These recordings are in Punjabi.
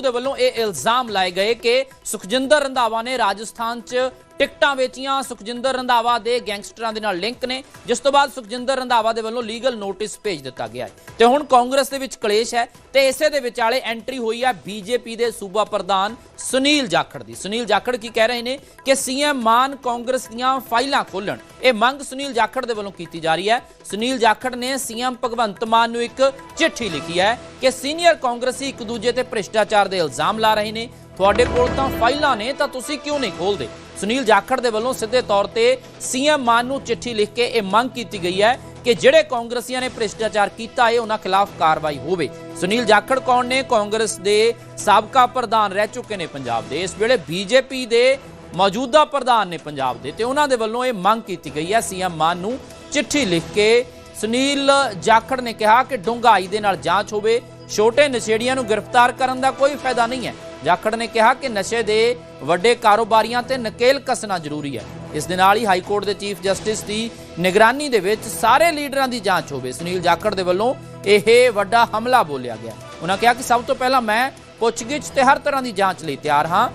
ਸਿੱਧੂ ਦੇ ਵੱਲੋਂ ਇਹ ਇਲਜ਼ਾਮ ਲਾਏ ਗਏ ਕਿ ਸੁਖਜਿੰਦਰ ਰੰਧਾਵਾ ਨੇ ਰਾਜਸਥਾਨ 'ਚ ਟਿਕਟਾਂ ਵੇਚੀਆਂ। ਸੁਖਜਿੰਦਰ ਰੰਧਾਵਾ ਦੇ ਗੈਂਗਸਟਰਾਂ ਦੇ ਨਾਲ ਲਿੰਕ ਨੇ। ਜਿਸ ਤੋਂ ਬਾਅਦ ਸੁਖਜਿੰਦਰ ਰੰਧਾਵਾ ਦੇ ਵੱਲੋਂ ਲੀਗਲ ਨੋਟਿਸ ਭੇਜ ਦਿੱਤਾ ਗਿਆ ਹੈ। ਤੇ ਹੁਣ ਕਾਂਗਰਸ ਦੇ ਵਿੱਚ ਕਲੇਸ਼ ਹੈ ਤੇ ਇਸੇ ਦੇ ਵਿਚਾਲੇ ਐਂਟਰੀ ਹੋਈ ਹੈ ਬੀਜੇਪੀ ਦੇ ਸੂਬਾ ਪ੍ਰਧਾਨ ਸੁਨੀਲ ਜਾਖੜ ਦੀ। ਸੁਨੀਲ ਜਾਖੜ ਕੀ ਕਹਿ ਰਹੇ ਨੇ ਕਿ ਸੀਐਮ ਮਾਨ ਕਾਂਗਰਸ ਦੀਆਂ ਫਾਈਲਾਂ ਖੋਲਣ ਇਹ ਮੰਗ ਸੁਨੀਲ ਜਾਖੜ ਦੇ ਵੱਲੋਂ ਕੀਤੀ ਜਾ ਰਹੀ ਹੈ। ਸੁਨੀਲ ਜਾਖੜ ਨੇ ਸੀਐਮ ਭਗਵੰਤ ਮਾਨ ਨੂੰ ਇੱਕ ਚਿੱਠੀ ਲਿਖੀ ਹੈ ਕਿ ਸੀਨੀਅਰ ਕਾਂਗਰਸੀ ਇੱਕ ਦੂਜੇ ਤੇ ਭ੍ਰਿਸ਼ਟਾਚਾਰ ਦੇ ਇਲਜ਼ਾਮ ਲਾ ਰਹੇ ਨੇ। ਤੁਹਾਡੇ ਕੋਲ ਤਾਂ ਫਾਈਲਾਂ ਨੇ, ਤਾਂ ਤੁਸੀਂ ਕਿਉਂ ਨਹੀਂ ਖੋਲਦੇ ਸੁਨੀਲ ਜਾਖੜ ਦੇ ਵੱਲੋਂ ਸਿੱਧੇ ਤੌਰ ਤੇ ਸੀਐਮ ਮਾਨ ਨੂੰ ਚਿੱਠੀ ਲਿਖ ਕੇ ਇਹ ਮੰਗ ਕੀਤੀ ਗਈ ਹੈ ਕਿ ਜਿਹੜੇ ਕਾਂਗਰਸੀਆਂ ਨੇ ਭ੍ਰਿਸ਼ਟਾਚਾਰ ਕੀਤਾ ਹੈ ਉਹਨਾਂ ਖਿਲਾਫ ਕਾਰਵਾਈ ਹੋਵੇ। ਸੁਨੀਲ ਜਾਖੜ ਕੌਣ ਨੇ? ਕਾਂਗਰਸ ਦੇ ਸਾਬਕਾ ਪ੍ਰਧਾਨ ਰਹਿ ਚੁੱਕੇ ਨੇ ਪੰਜਾਬ ਦੇ। ਇਸ ਵੇਲੇ ਬੀਜੇਪੀ ਦੇ ਮੌਜੂਦਾ ਪ੍ਰਧਾਨ ਨੇ ਪੰਜਾਬ ਦੇ ਤੇ ਉਹਨਾਂ ਦੇ ਵੱਲੋਂ ਇਹ ਮੰਗ ਕੀਤੀ ਗਈ ਹੈ ਸੀਐਮ ਮਾਨ ਨੂੰ ਚਿੱਠੀ ਲਿਖ ਕੇ। ਸੁਨੀਲ ਜਾਖੜ ਨੇ ਕਿਹਾ ਕਿ ਡੂੰਘਾਈ ਦੇ ਨਾਲ ਜਾਂਚ ਹੋਵੇ। ਛੋਟੇ ਨਸ਼ੇੜੀਆਂ ਨੂੰ ਗ੍ਰਿਫਤਾਰ ਕਰਨ ਦਾ ਕੋਈ ਫਾਇਦਾ ਨਹੀਂ ਹੈ। ਜਾਖੜ ਨੇ ਕਿਹਾ ਕਿ ਨਸ਼ੇ ਦੇ ਵੱਡੇ ਕਾਰੋਬਾਰੀਆਂ ਤੇ ਨਕੇਲ ਕੱਸਣਾ ਜ਼ਰੂਰੀ ਹੈ। ਇਸ ਦੇ ਨਾਲ ਹੀ ਹਾਈ ਕੋਰਟ ਦੇ ਚੀਫ ਜਸਟਿਸ ਦੀ ਨਿਗਰਾਨੀ ਦੇ ਵਿੱਚ ਸਾਰੇ ਲੀਡਰਾਂ ਦੀ ਜਾਂਚ ਹੋਵੇ। ਸੁਨੀਲ ਜਾਖੜ ਦੇ ਵੱਲੋਂ ਇਹ ਵੱਡਾ ਹਮਲਾ ਬੋਲਿਆ ਗਿਆ। ਉਹਨਾਂ ਕਿਹਾ ਕਿ ਸਭ ਤੋਂ ਪਹਿਲਾਂ ਮੈਂ ਪੁੱਛਗਿੱਛ ਤੇ ਹਰ ਤਰ੍ਹਾਂ ਦੀ ਜਾਂਚ ਲਈ ਤਿਆਰ ਹਾਂ।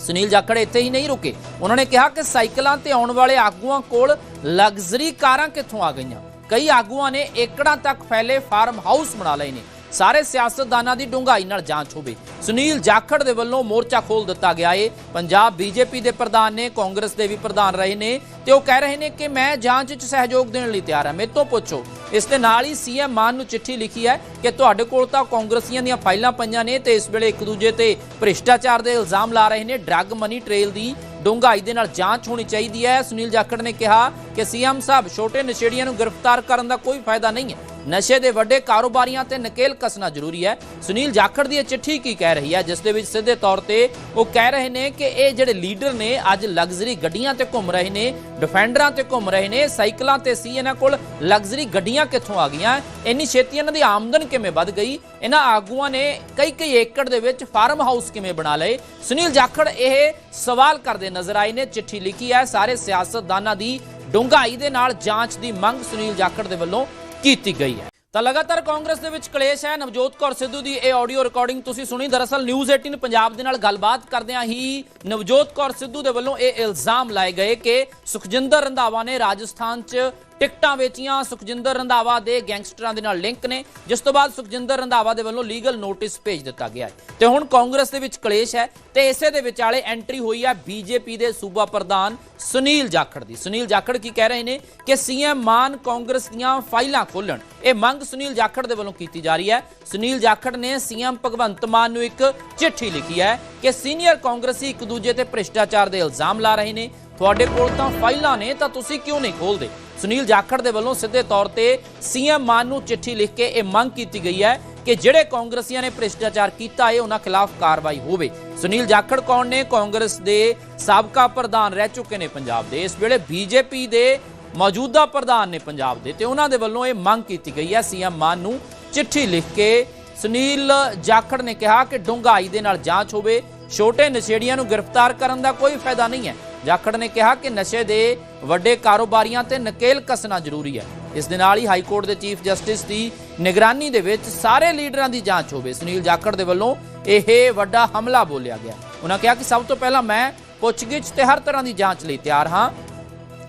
ਸੁਨੀਲ ਜਾਖੜ ਇੱਥੇ ਹੀ ਨਹੀਂ ਰੁਕੇ। ਉਹਨਾਂ ਨੇ ਕਿਹਾ ਕਿ ਸਾਈਕਲਾਂ ਤੇ ਆਉਣ ਵਾਲੇ ਆਗੂਆਂ ਕੋਲ ਲਗਜ਼ਰੀ ਕਾਰਾਂ ਕਿੱਥੋਂ ਆ ਗਈਆਂ? ਕਈ ਆਗੂਆਂ ਨੇ ਏਕੜਾਂ ਤੱਕ ਫੈਲੇ ਫਾਰਮ ਹਾਊਸ ਬਣਾ ਲਏ ਨੇ। ਸਾਰੇ ਸਿਆਸਤਦਾਨਾਂ ਦੀ ਡੂੰਘਾਈ ਨਾਲ ਜਾਂਚ ਹੋਵੇ। ਸੁਨੀਲ ਜਾਖੜ ਦੇ ਵੱਲੋਂ ਮੋਰਚਾ ਖੋਲ ਦਿੱਤਾ ਗਿਆ ਏ। ਪੰਜਾਬ ਬੀਜੇਪੀ ਦੇ ਪ੍ਰਧਾਨ ਨੇ, ਕਾਂਗਰਸ ਦੇ ਵੀ ਪ੍ਰਧਾਨ ਰਹੇ ਨੇ ਤੇ ਉਹ ਕਹਿ ਰਹੇ ਨੇ ਕਿ ਮੈਂ ਜਾਂਚ 'ਚ ਸਹਿਯੋਗ ਦੇਣ ਲਈ ਤਿਆਰ ਹਾਂ। ਮੇਰੇ ਤੋਂ ਪੁੱਛੋ, ਇਸ ਦੇ ਨਾਲ ਹੀ ਸੀਐਮ ਮਾਨ ਨੂੰ ਚਿੱਠੀ ਲਿਖੀ ਹੈ ਕਿ ਤੁਹਾਡੇ ਕੋਲ ਤਾਂ ਕਾਂਗਰਸੀਆਂ ਦੀਆਂ ਫਾਈਲਾਂ ਪਈਆਂ ਨੇ ਤੇ ਇਸ ਵੇਲੇ ਇੱਕ ਦੂਜੇ ਤੇ ਭ੍ਰਿਸ਼ਟਾਚਾਰ ਦੇ ਇਲਜ਼ਾਮ ਲਾ ਰਹੇ ਨੇ। ਡਰੱਗ ਮਨੀ ਟ੍ਰੇਲ ਦੀ ਡੂੰਘਾਈ ਦੇ ਨਾਲ ਜਾਂਚ ਹੋਣੀ ਚਾਹੀਦੀ ਹੈ। ਸੁਨੀਲ ਜਾਖੜ ਨੇ ਕਿਹਾ ਕਿ ਸੀਐਮ ਸਾਹਿਬ ਛੋਟੇ ਨਸ਼ੇੜੀਆਂ ਨੂੰ ਗ੍ਰਿਫਤਾਰ ਕਰਨ ਦਾ ਕੋਈ ਫਾਇਦਾ ਨਹੀਂ ਹੈ। ਨਸ਼ੇ ਦੇ ਵੱਡੇ ਕਾਰੋਬਾਰੀਆਂ ਤੇ ਨਕੇਲ ਕੱਸਣਾ ਜ਼ਰੂਰੀ ਹੈ। ਸੁਨੀਲ ਜਾਖੜ ਦੀ ਇਹ ਚਿੱਠੀ ਕੀ ਕਹਿ ਰਹੀ ਹੈ, ਜਿਸ ਦੇ ਵਿੱਚ ਸਿੱਧੇ ਤੌਰ ਤੇ ਉਹ ਕਹਿ ਰਹੇ ਨੇ ਕਿ ਇਹ ਜਿਹੜੇ ਲੀਡਰ ਨੇ ਅੱਜ ਲਗਜ਼ਰੀ ਗੱਡੀਆਂ ਤੇ ਘੁੰਮ ਰਹੇ ਨੇ, ਡਿਫੈਂਡਰਾਂ ਤੇ ਘੁੰਮ ਰਹੇ ਨੇ, ਸਾਈਕਲਾਂ ਤੇ ਸੀ ਇਹਨਾਂ ਕੋਲ, ਲਗਜ਼ਰੀ ਗੱਡੀਆਂ ਕਿੱਥੋਂ ਆ ਗਈਆਂ, ਇੰਨੀ ਛੇਤੀ ਇਹਨਾਂ ਦੀ ਆਮਦਨ ਕਿਵੇਂ ਵੱਧ ਗਈ? ਇਹਨਾਂ ਆਗੂਆਂ ਨੇ ਕਈ ਕਈ ਏਕੜ ਦੇ ਵਿੱਚ ਫਾਰਮ ਹਾਊਸ ਕਿਵੇਂ ਬਣਾ ਲਏ? ਸੁਨੀਲ ਜਾਖੜ ਇਹ ਸਵਾਲ ਕਰਦੇ ਨਜ਼ਰ ਆਏ ਨੇ, ਚਿੱਠੀ ਲਿਖੀ ਹੈ, ਸਾਰੇ ਸਿਆਸਤਦਾਨਾਂ ਦੀ ਡੂੰਘਾਈ ਦੇ ਨਾਲ ਜਾਂਚ ਦੀ ਮੰਗ ਸੁਨੀਲ ਜਾਖੜ ਦੇ ਵੱਲੋਂ ਕੀਤੀ ਗਈ ਹੈ। ਤਾਂ ਲਗਾਤਾਰ ਕਾਂਗਰਸ ਦੇ ਵਿੱਚ ਕਲੇਸ਼ ਹੈ। ਨਵਜੋਤ ਕੌਰ ਸਿੱਧੂ ਦੀ ਇਹ ਆਡੀਓ ਰਿਕਾਰਡਿੰਗ ਤੁਸੀਂ ਸੁਣੀ। ਦਰਅਸਲ ਨਿਊਜ਼ 18 ਪੰਜਾਬ ਦੇ ਨਾਲ ਗੱਲਬਾਤ ਕਰਦਿਆਂ ਹੀ ਨਵਜੋਤ ਕੌਰ ਸਿੱਧੂ ਦੇ ਵੱਲੋਂ ਇਹ ਇਲਜ਼ਾਮ ਲਾਏ ਗਏ ਕਿ ਸੁਖਜਿੰਦਰ ਰੰਧਾਵਾ ਨੇ ਰਾਜਸਥਾਨ 'ਚ ਟਿਕਟਾਂ ਵੇਚੀਆਂ। ਸੁਖਜਿੰਦਰ ਰੰਧਾਵਾ ਦੇ ਗੈਂਗਸਟਰਾਂ ਦੇ ਨਾਲ ਲਿੰਕ ਨੇ। ਜਿਸ ਤੋਂ ਬਾਅਦ ਸੁਖਜਿੰਦਰ ਰੰਧਾਵਾ ਦੇ ਵੱਲੋਂ ਲੀਗਲ ਨੋਟਿਸ ਭੇਜ ਦਿੱਤਾ ਗਿਆ ਹੈ। ਤੇ ਹੁਣ ਕਾਂਗਰਸ ਦੇ ਵਿੱਚ ਕਲੇਸ਼ ਹੈ ਤੇ ਇਸੇ ਦੇ ਵਿਚਾਲੇ ਐਂਟਰੀ ਹੋਈ ਹੈ ਬੀਜੇਪੀ ਦੇ ਸੂਬਾ ਪ੍ਰਧਾਨ ਸੁਨੀਲ ਜਾਖੜ ਦੀ। ਸੁਨੀਲ ਜਾਖੜ ਕੀ ਕਹਿ ਰਹੇ ਨੇ ਕਿ ਸੀਐਮ ਮਾਨ ਕਾਂਗਰਸ ਦੀਆਂ ਫਾਈਲਾਂ ਖੋਲਣ ਇਹ ਮੰਗ ਸੁਨੀਲ ਜਾਖੜ ਦੇ ਵੱਲੋਂ ਕੀਤੀ ਜਾ ਰਹੀ ਹੈ। ਸੁਨੀਲ ਜਾਖੜ ਨੇ ਸੀਐਮ ਭਗਵੰਤ ਮਾਨ ਨੂੰ ਇੱਕ ਚਿੱਠੀ ਲਿਖੀ ਹੈ ਕਿ ਸੀਨੀਅਰ ਕਾਂਗਰਸੀ ਇੱਕ ਦੂਜੇ ਤੇ ਭ੍ਰਿਸ਼ਟਾਚਾਰ ਦੇ ਇਲਜ਼ਾਮ ਲਾ ਰਹੇ ਨੇ। ਤੁਹਾਡੇ ਕੋਲ ਤਾਂ ਫਾਈਲਾਂ ਨੇ, ਤਾਂ ਤੁਸੀਂ ਕਿਉਂ ਨਹੀਂ ਖੋਲਦੇ ਸੁਨੀਲ ਜਾਖੜ ਦੇ ਵੱਲੋਂ ਸਿੱਧੇ ਤੌਰ ਤੇ ਸੀਐਮ ਮਾਨ ਨੂੰ ਚਿੱਠੀ ਲਿਖ ਕੇ ਇਹ ਮੰਗ ਕੀਤੀ ਗਈ ਹੈ ਕਿ ਜਿਹੜੇ ਕਾਂਗਰਸੀਆਂ ਨੇ ਭ੍ਰਿਸ਼ਟਾਚਾਰ ਕੀਤਾ ਹੈ ਉਹਨਾਂ ਖਿਲਾਫ ਕਾਰਵਾਈ ਹੋਵੇ। ਸੁਨੀਲ ਜਾਖੜ ਕੌਣ ਨੇ? ਕਾਂਗਰਸ ਦੇ ਸਾਬਕਾ ਪ੍ਰਧਾਨ ਰਹਿ ਚੁੱਕੇ ਨੇ ਪੰਜਾਬ ਦੇ। ਇਸ ਵੇਲੇ ਬੀਜੇਪੀ ਦੇ ਮੌਜੂਦਾ ਪ੍ਰਧਾਨ ਨੇ ਪੰਜਾਬ ਦੇ ਤੇ ਉਹਨਾਂ ਦੇ ਵੱਲੋਂ ਇਹ ਮੰਗ ਕੀਤੀ ਗਈ ਹੈ ਸੀਐਮ ਮਾਨ ਨੂੰ ਚਿੱਠੀ ਲਿਖ ਕੇ। ਸੁਨੀਲ ਜਾਖੜ ਨੇ ਕਿਹਾ ਕਿ ਡੂੰਘਾਈ ਦੇ ਨਾਲ ਜਾਂਚ ਹੋਵੇ, ਛੋਟੇ ਨਸ਼ੇੜੀਆਂ ਨੂੰ ਗ੍ਰਿਫਤਾਰ ਕਰਨ ਦਾ ਕੋਈ ਫਾਇਦਾ ਨਹੀਂ ਹੈ। ਜਾਖੜ ਨੇ ਕਿਹਾ ਕਿ ਨਸ਼ੇ ਦੇ ਵੱਡੇ ਕਾਰੋਬਾਰੀਆਂ ਤੇ ਨਕੇਲ ਕੱਸਣਾ ਜ਼ਰੂਰੀ ਹੈ। ਇਸ ਦੇ ਨਾਲ ਹੀ ਹਾਈ ਕੋਰਟ ਦੇ ਚੀਫ ਜਸਟਿਸ ਦੀ ਨਿਗਰਾਨੀ ਦੇ ਵਿੱਚ ਸਾਰੇ ਲੀਡਰਾਂ ਦੀ ਜਾਂਚ ਹੋਵੇ। ਸੁਨੀਲ ਜਾਖੜ ਦੇ ਵੱਲੋਂ ਇਹ ਵੱਡਾ ਹਮਲਾ ਬੋਲਿਆ ਗਿਆ। ਉਹਨਾਂ ਕਿਹਾ ਕਿ ਸਭ ਤੋਂ ਪਹਿਲਾਂ ਮੈਂ ਪੁੱਛਗਿੱਛ ਤੇ ਹਰ ਤਰ੍ਹਾਂ ਦੀ ਜਾਂਚ ਲਈ ਤਿਆਰ ਹਾਂ।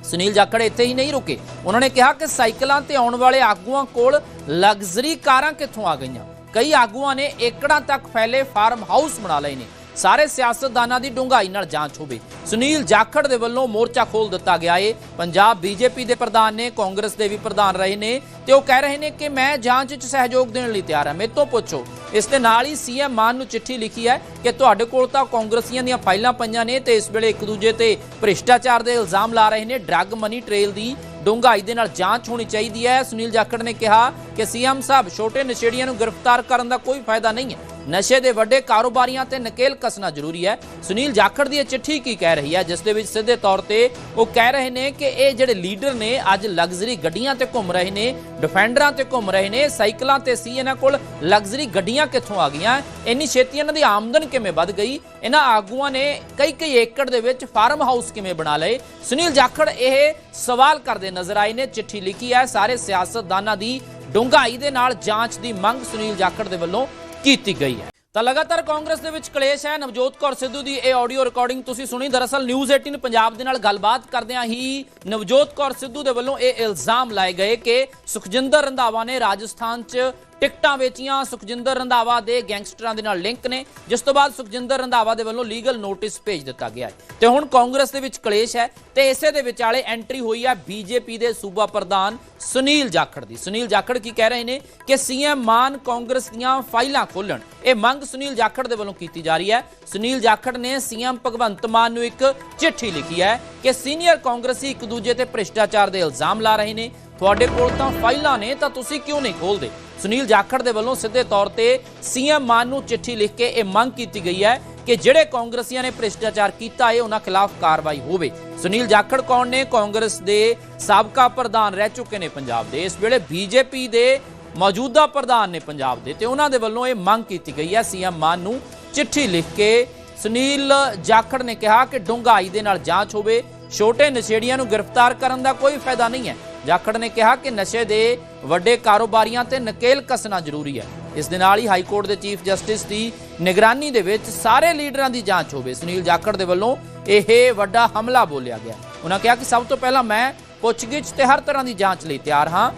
ਸੁਨੀਲ ਜਾਖੜ ਇੱਥੇ ਹੀ ਨਹੀਂ ਰੁਕੇ। ਉਹਨਾਂ ਨੇ ਕਿਹਾ ਕਿ ਸਾਈਕਲਾਂ ਤੇ ਆਉਣ ਵਾਲੇ ਆਗੂਆਂ ਕੋਲ ਲਗਜ਼ਰੀ ਕਾਰਾਂ ਕਿੱਥੋਂ ਆ ਗਈਆਂ? ਕਈ ਆਗੂਆਂ ਨੇ ਏਕੜਾਂ ਤੱਕ ਫੈਲੇ ਫਾਰਮ ਹਾਊਸ ਬਣਾ ਲਏ ਨੇ। ਸਾਰੇ ਸਿਆਸਤਦਾਨਾਂ ਦੀ ਡੂੰਘਾਈ ਨਾਲ ਜਾਂਚ ਹੋਵੇ। ਸੁਨੀਲ ਜਾਖੜ ਦੇ ਵੱਲੋਂ ਮੋਰਚਾ ਖੋਲ ਦਿੱਤਾ ਗਿਆ ਏ। ਪੰਜਾਬ ਬੀਜੇਪੀ ਦੇ ਪ੍ਰਧਾਨ ਨੇ, ਕਾਂਗਰਸ ਦੇ ਵੀ ਪ੍ਰਧਾਨ ਰਹੇ ਨੇ ਤੇ ਉਹ ਕਹਿ ਰਹੇ ਨੇ ਕਿ ਮੈਂ ਜਾਂਚ 'ਚ ਸਹਿਯੋਗ ਦੇਣ ਲਈ ਤਿਆਰ ਹਾਂ। ਮੇਰੇ ਤੋਂ ਪੁੱਛੋ, ਇਸ ਦੇ ਨਾਲ ਹੀ ਸੀਐਮ ਮਾਨ ਨੂੰ ਚਿੱਠੀ ਲਿਖੀ ਹੈ ਕਿ ਤੁਹਾਡੇ ਕੋਲ ਤਾਂ ਕਾਂਗਰਸੀਆਂ ਦੀਆਂ ਫਾਈਲਾਂ ਪਈਆਂ ਨੇ ਤੇ ਇਸ ਵੇਲੇ ਇੱਕ ਦੂਜੇ ਤੇ ਭ੍ਰਿਸ਼ਟਾਚਾਰ ਦੇ ਇਲਜ਼ਾਮ ਲਾ ਰਹੇ ਨੇ। ਡਰੱਗ ਮਨੀ ਟ੍ਰੇਲ ਦੀ ਡੂੰਘਾਈ ਦੇ ਨਾਲ ਜਾਂਚ ਹੋਣੀ ਚਾਹੀਦੀ ਹੈ। ਸੁਨੀਲ ਜਾਖੜ ਨੇ ਕਿਹਾ ਕਿ ਸੀਐਮ ਸਾਹਿਬ ਛੋਟੇ ਨਸ਼ੇੜੀਆਂ ਨੂੰ ਗ੍ਰਿਫਤਾਰ ਕਰਨ ਦਾ ਕੋਈ ਫਾਇਦਾ ਨਹੀਂ ਹੈ। ਨਸ਼ੇ ਦੇ ਵੱਡੇ ਕਾਰੋਬਾਰੀਆਂ ਤੇ ਨਕੇਲ ਕੱਸਣਾ ਜ਼ਰੂਰੀ ਹੈ। ਸੁਨੀਲ ਜਾਖੜ ਦੀ ਇਹ ਚਿੱਠੀ ਕੀ ਕਹਿ ਰਹੀ ਹੈ, ਜਿਸ ਦੇ ਵਿੱਚ ਸਿੱਧੇ ਤੌਰ ਤੇ ਉਹ ਕਹਿ ਰਹੇ ਨੇ ਕਿ ਇਹ ਜਿਹੜੇ ਲੀਡਰ ਨੇ ਅੱਜ ਲਗਜ਼ਰੀ ਗੱਡੀਆਂ ਤੇ ਘੁੰਮ ਰਹੇ ਨੇ, ਡਿਫੈਂਡਰਾਂ ਤੇ ਘੁੰਮ ਰਹੇ ਨੇ, ਸਾਈਕਲਾਂ ਤੇ ਸੀ ਇਹਨਾਂ ਕੋਲ, ਲਗਜ਼ਰੀ ਗੱਡੀਆਂ ਕਿੱਥੋਂ ਆ ਗਈਆਂ, ਇੰਨੀ ਛੇਤੀ ਇਹਨਾਂ ਦੀ ਆਮਦਨ ਕਿਵੇਂ ਵੱਧ ਗਈ? ਇਹਨਾਂ ਆਗੂਆਂ ਨੇ ਕਈ ਕਈ ਏਕੜ ਦੇ ਵਿੱਚ ਫਾਰਮ ਹਾਊਸ ਕਿਵੇਂ ਬਣਾ ਲਏ? ਸੁਨੀਲ ਜਾਖੜ ਇਹ ਸਵਾਲ ਕਰਦੇ ਨਜ਼ਰ ਆਏ ਨੇ, ਚਿੱਠੀ ਲਿਖੀ ਹੈ, ਸਾਰੇ ਸਿਆਸਤਦਾਨਾਂ ਦੀ ਡੂੰਘਾਈ ਦੇ ਨਾਲ ਜਾਂਚ ਦੀ ਮੰਗ ਸੁਨੀਲ ਜਾਖੜ ਦੇ ਵੱਲੋਂ ਕੀਤੀ ਗਈ ਹੈ। ਤਾਂ ਲਗਾਤਾਰ ਕਾਂਗਰਸ ਦੇ ਵਿੱਚ ਕਲੇਸ਼ ਹੈ। ਨਵਜੋਤ ਕੌਰ ਸਿੱਧੂ ਦੀ ਇਹ ਆਡੀਓ ਰਿਕਾਰਡਿੰਗ ਤੁਸੀਂ ਸੁਣੀ। ਦਰਅਸਲ ਨਿਊਜ਼ 18 ਪੰਜਾਬ ਦੇ ਨਾਲ ਗੱਲਬਾਤ ਕਰਦਿਆਂ ਹੀ ਨਵਜੋਤ ਕੌਰ ਸਿੱਧੂ ਦੇ ਵੱਲੋਂ ਇਹ ਇਲਜ਼ਾਮ ਲਾਏ ਗਏ ਕਿ ਸੁਖਜਿੰਦਰ ਰੰਧਾਵਾ ਨੇ ਰਾਜਸਥਾਨ 'ਚ ਟਿਕਟਾਂ ਵੇਚੀਆਂ, ਸੁਖਜਿੰਦਰ ਰੰਧਾਵਾ ਦੇ ਗੈਂਗਸਟਰਾਂ ਦੇ ਨਾਲ ਲਿੰਕ ਨੇ, ਜਿਸ ਤੋਂ ਬਾਅਦ ਸੁਖਜਿੰਦਰ ਰੰਧਾਵਾ ਦੇ ਵੱਲੋਂ ਲੀਗਲ ਨੋਟਿਸ ਭੇਜ ਦਿੱਤਾ ਗਿਆ ਹੈ। ਤੇ ਹੁਣ ਕਾਂਗਰਸ ਦੇ ਵਿੱਚ ਕਲੇਸ਼ ਹੈ ਤੇ ਇਸੇ ਦੇ ਵਿਚਾਲੇ ਐਂਟਰੀ ਹੋਈ ਹੈ ਬੀਜੇਪੀ ਦੇ ਸੂਬਾ ਪ੍ਰਧਾਨ ਸੁਨੀਲ ਜਾਖੜ ਦੀ। ਸੁਨੀਲ ਜਾਖੜ ਕੀ ਕਹਿ ਰਹੇ ਨੇ ਕਿ ਸੀਐਮ ਮਾਨ ਕਾਂਗਰਸ ਦੀਆਂ ਫਾਈਲਾਂ ਖੋਲਣ ਇਹ ਮੰਗ ਸੁਨੀਲ ਜਾਖੜ ਦੇ ਵੱਲੋਂ ਕੀਤੀ ਜਾ ਰਹੀ ਹੈ। ਸੁਨੀਲ ਜਾਖੜ ਨੇ ਸੀਐਮ ਭਗਵੰਤ ਮਾਨ ਨੂੰ ਇੱਕ ਚਿੱਠੀ ਲਿਖੀ ਹੈ ਕਿ ਸੀਨੀਅਰ ਕਾਂਗਰਸੀ ਇੱਕ ਦੂਜੇ ਤੇ ਭ੍ਰਿਸ਼ਟਾਚਾਰ ਦੇ ਇਲਜ਼ਾਮ ਲਾ ਰਹੇ ਨੇ। ਤੁਹਾਡੇ ਕੋਲ ਤਾਂ ਫਾਈਲਾਂ ਨੇ, ਤਾਂ ਤੁਸੀਂ ਕਿਉਂ ਨਹੀਂ ਖੋਲਦੇ ਸੁਨੀਲ ਜਾਖੜ ਦੇ ਵੱਲੋਂ ਸਿੱਧੇ ਤੌਰ ਤੇ ਸੀਐਮ ਮਾਨ ਨੂੰ ਚਿੱਠੀ ਲਿਖ ਕੇ ਇਹ ਮੰਗ ਕੀਤੀ ਗਈ ਹੈ ਕਿ ਜਿਹੜੇ ਕਾਂਗਰਸੀਆਂ ਨੇ ਭ੍ਰਿਸ਼ਟਾਚਾਰ ਕੀਤਾ ਹੈ ਉਹਨਾਂ ਖਿਲਾਫ ਕਾਰਵਾਈ ਹੋਵੇ। ਸੁਨੀਲ ਜਾਖੜ ਕੌਣ ਨੇ? ਕਾਂਗਰਸ ਦੇ ਸਾਬਕਾ ਪ੍ਰਧਾਨ ਰਹਿ ਚੁੱਕੇ ਨੇ ਪੰਜਾਬ ਦੇ। ਇਸ ਵੇਲੇ ਬੀਜੇਪੀ ਦੇ ਮੌਜੂਦਾ ਪ੍ਰਧਾਨ ਨੇ ਪੰਜਾਬ ਦੇ ਤੇ ਉਹਨਾਂ ਦੇ ਵੱਲੋਂ ਇਹ ਮੰਗ ਕੀਤੀ ਗਈ ਹੈ ਸੀਐਮ ਮਾਨ ਨੂੰ ਚਿੱਠੀ ਲਿਖ ਕੇ। ਸੁਨੀਲ ਜਾਖੜ ਨੇ ਕਿਹਾ ਕਿ ਡੂੰਘਾਈ ਦੇ ਨਾਲ ਜਾਂਚ ਹੋਵੇ, ਛੋਟੇ ਨਸ਼ੇੜੀਆਂ ਨੂੰ ਗ੍ਰਿਫਤਾਰ ਕਰਨ ਦਾ ਕੋਈ ਫਾਇਦਾ ਨਹੀਂ ਹੈ। ਜਾਖੜ ਨੇ ਕਿਹਾ ਕਿ ਨਸ਼ੇ ਦੇ ਵੱਡੇ ਕਾਰੋਬਾਰੀਆਂ ਤੇ ਨਕੇਲ ਕੱਸਣਾ ਜ਼ਰੂਰੀ ਹੈ। ਇਸ ਦੇ ਨਾਲ ਹੀ ਹਾਈ ਕੋਰਟ ਦੇ ਚੀਫ ਜਸਟਿਸ ਦੀ ਨਿਗਰਾਨੀ ਦੇ ਵਿੱਚ ਸਾਰੇ ਲੀਡਰਾਂ ਦੀ ਜਾਂਚ ਹੋਵੇ। ਸੁਨੀਲ ਜਾਖੜ ਦੇ ਵੱਲੋਂ ਇਹ ਵੱਡਾ ਹਮਲਾ ਬੋਲਿਆ ਗਿਆ। ਉਹਨਾਂ ਕਿਹਾ ਕਿ ਸਭ ਤੋਂ ਪਹਿਲਾਂ ਮੈਂ ਪੁੱਛਗਿੱਛ ਤੇ ਹਰ ਤਰ੍ਹਾਂ ਦੀ ਜਾਂਚ ਲਈ ਤਿਆਰ ਹਾਂ।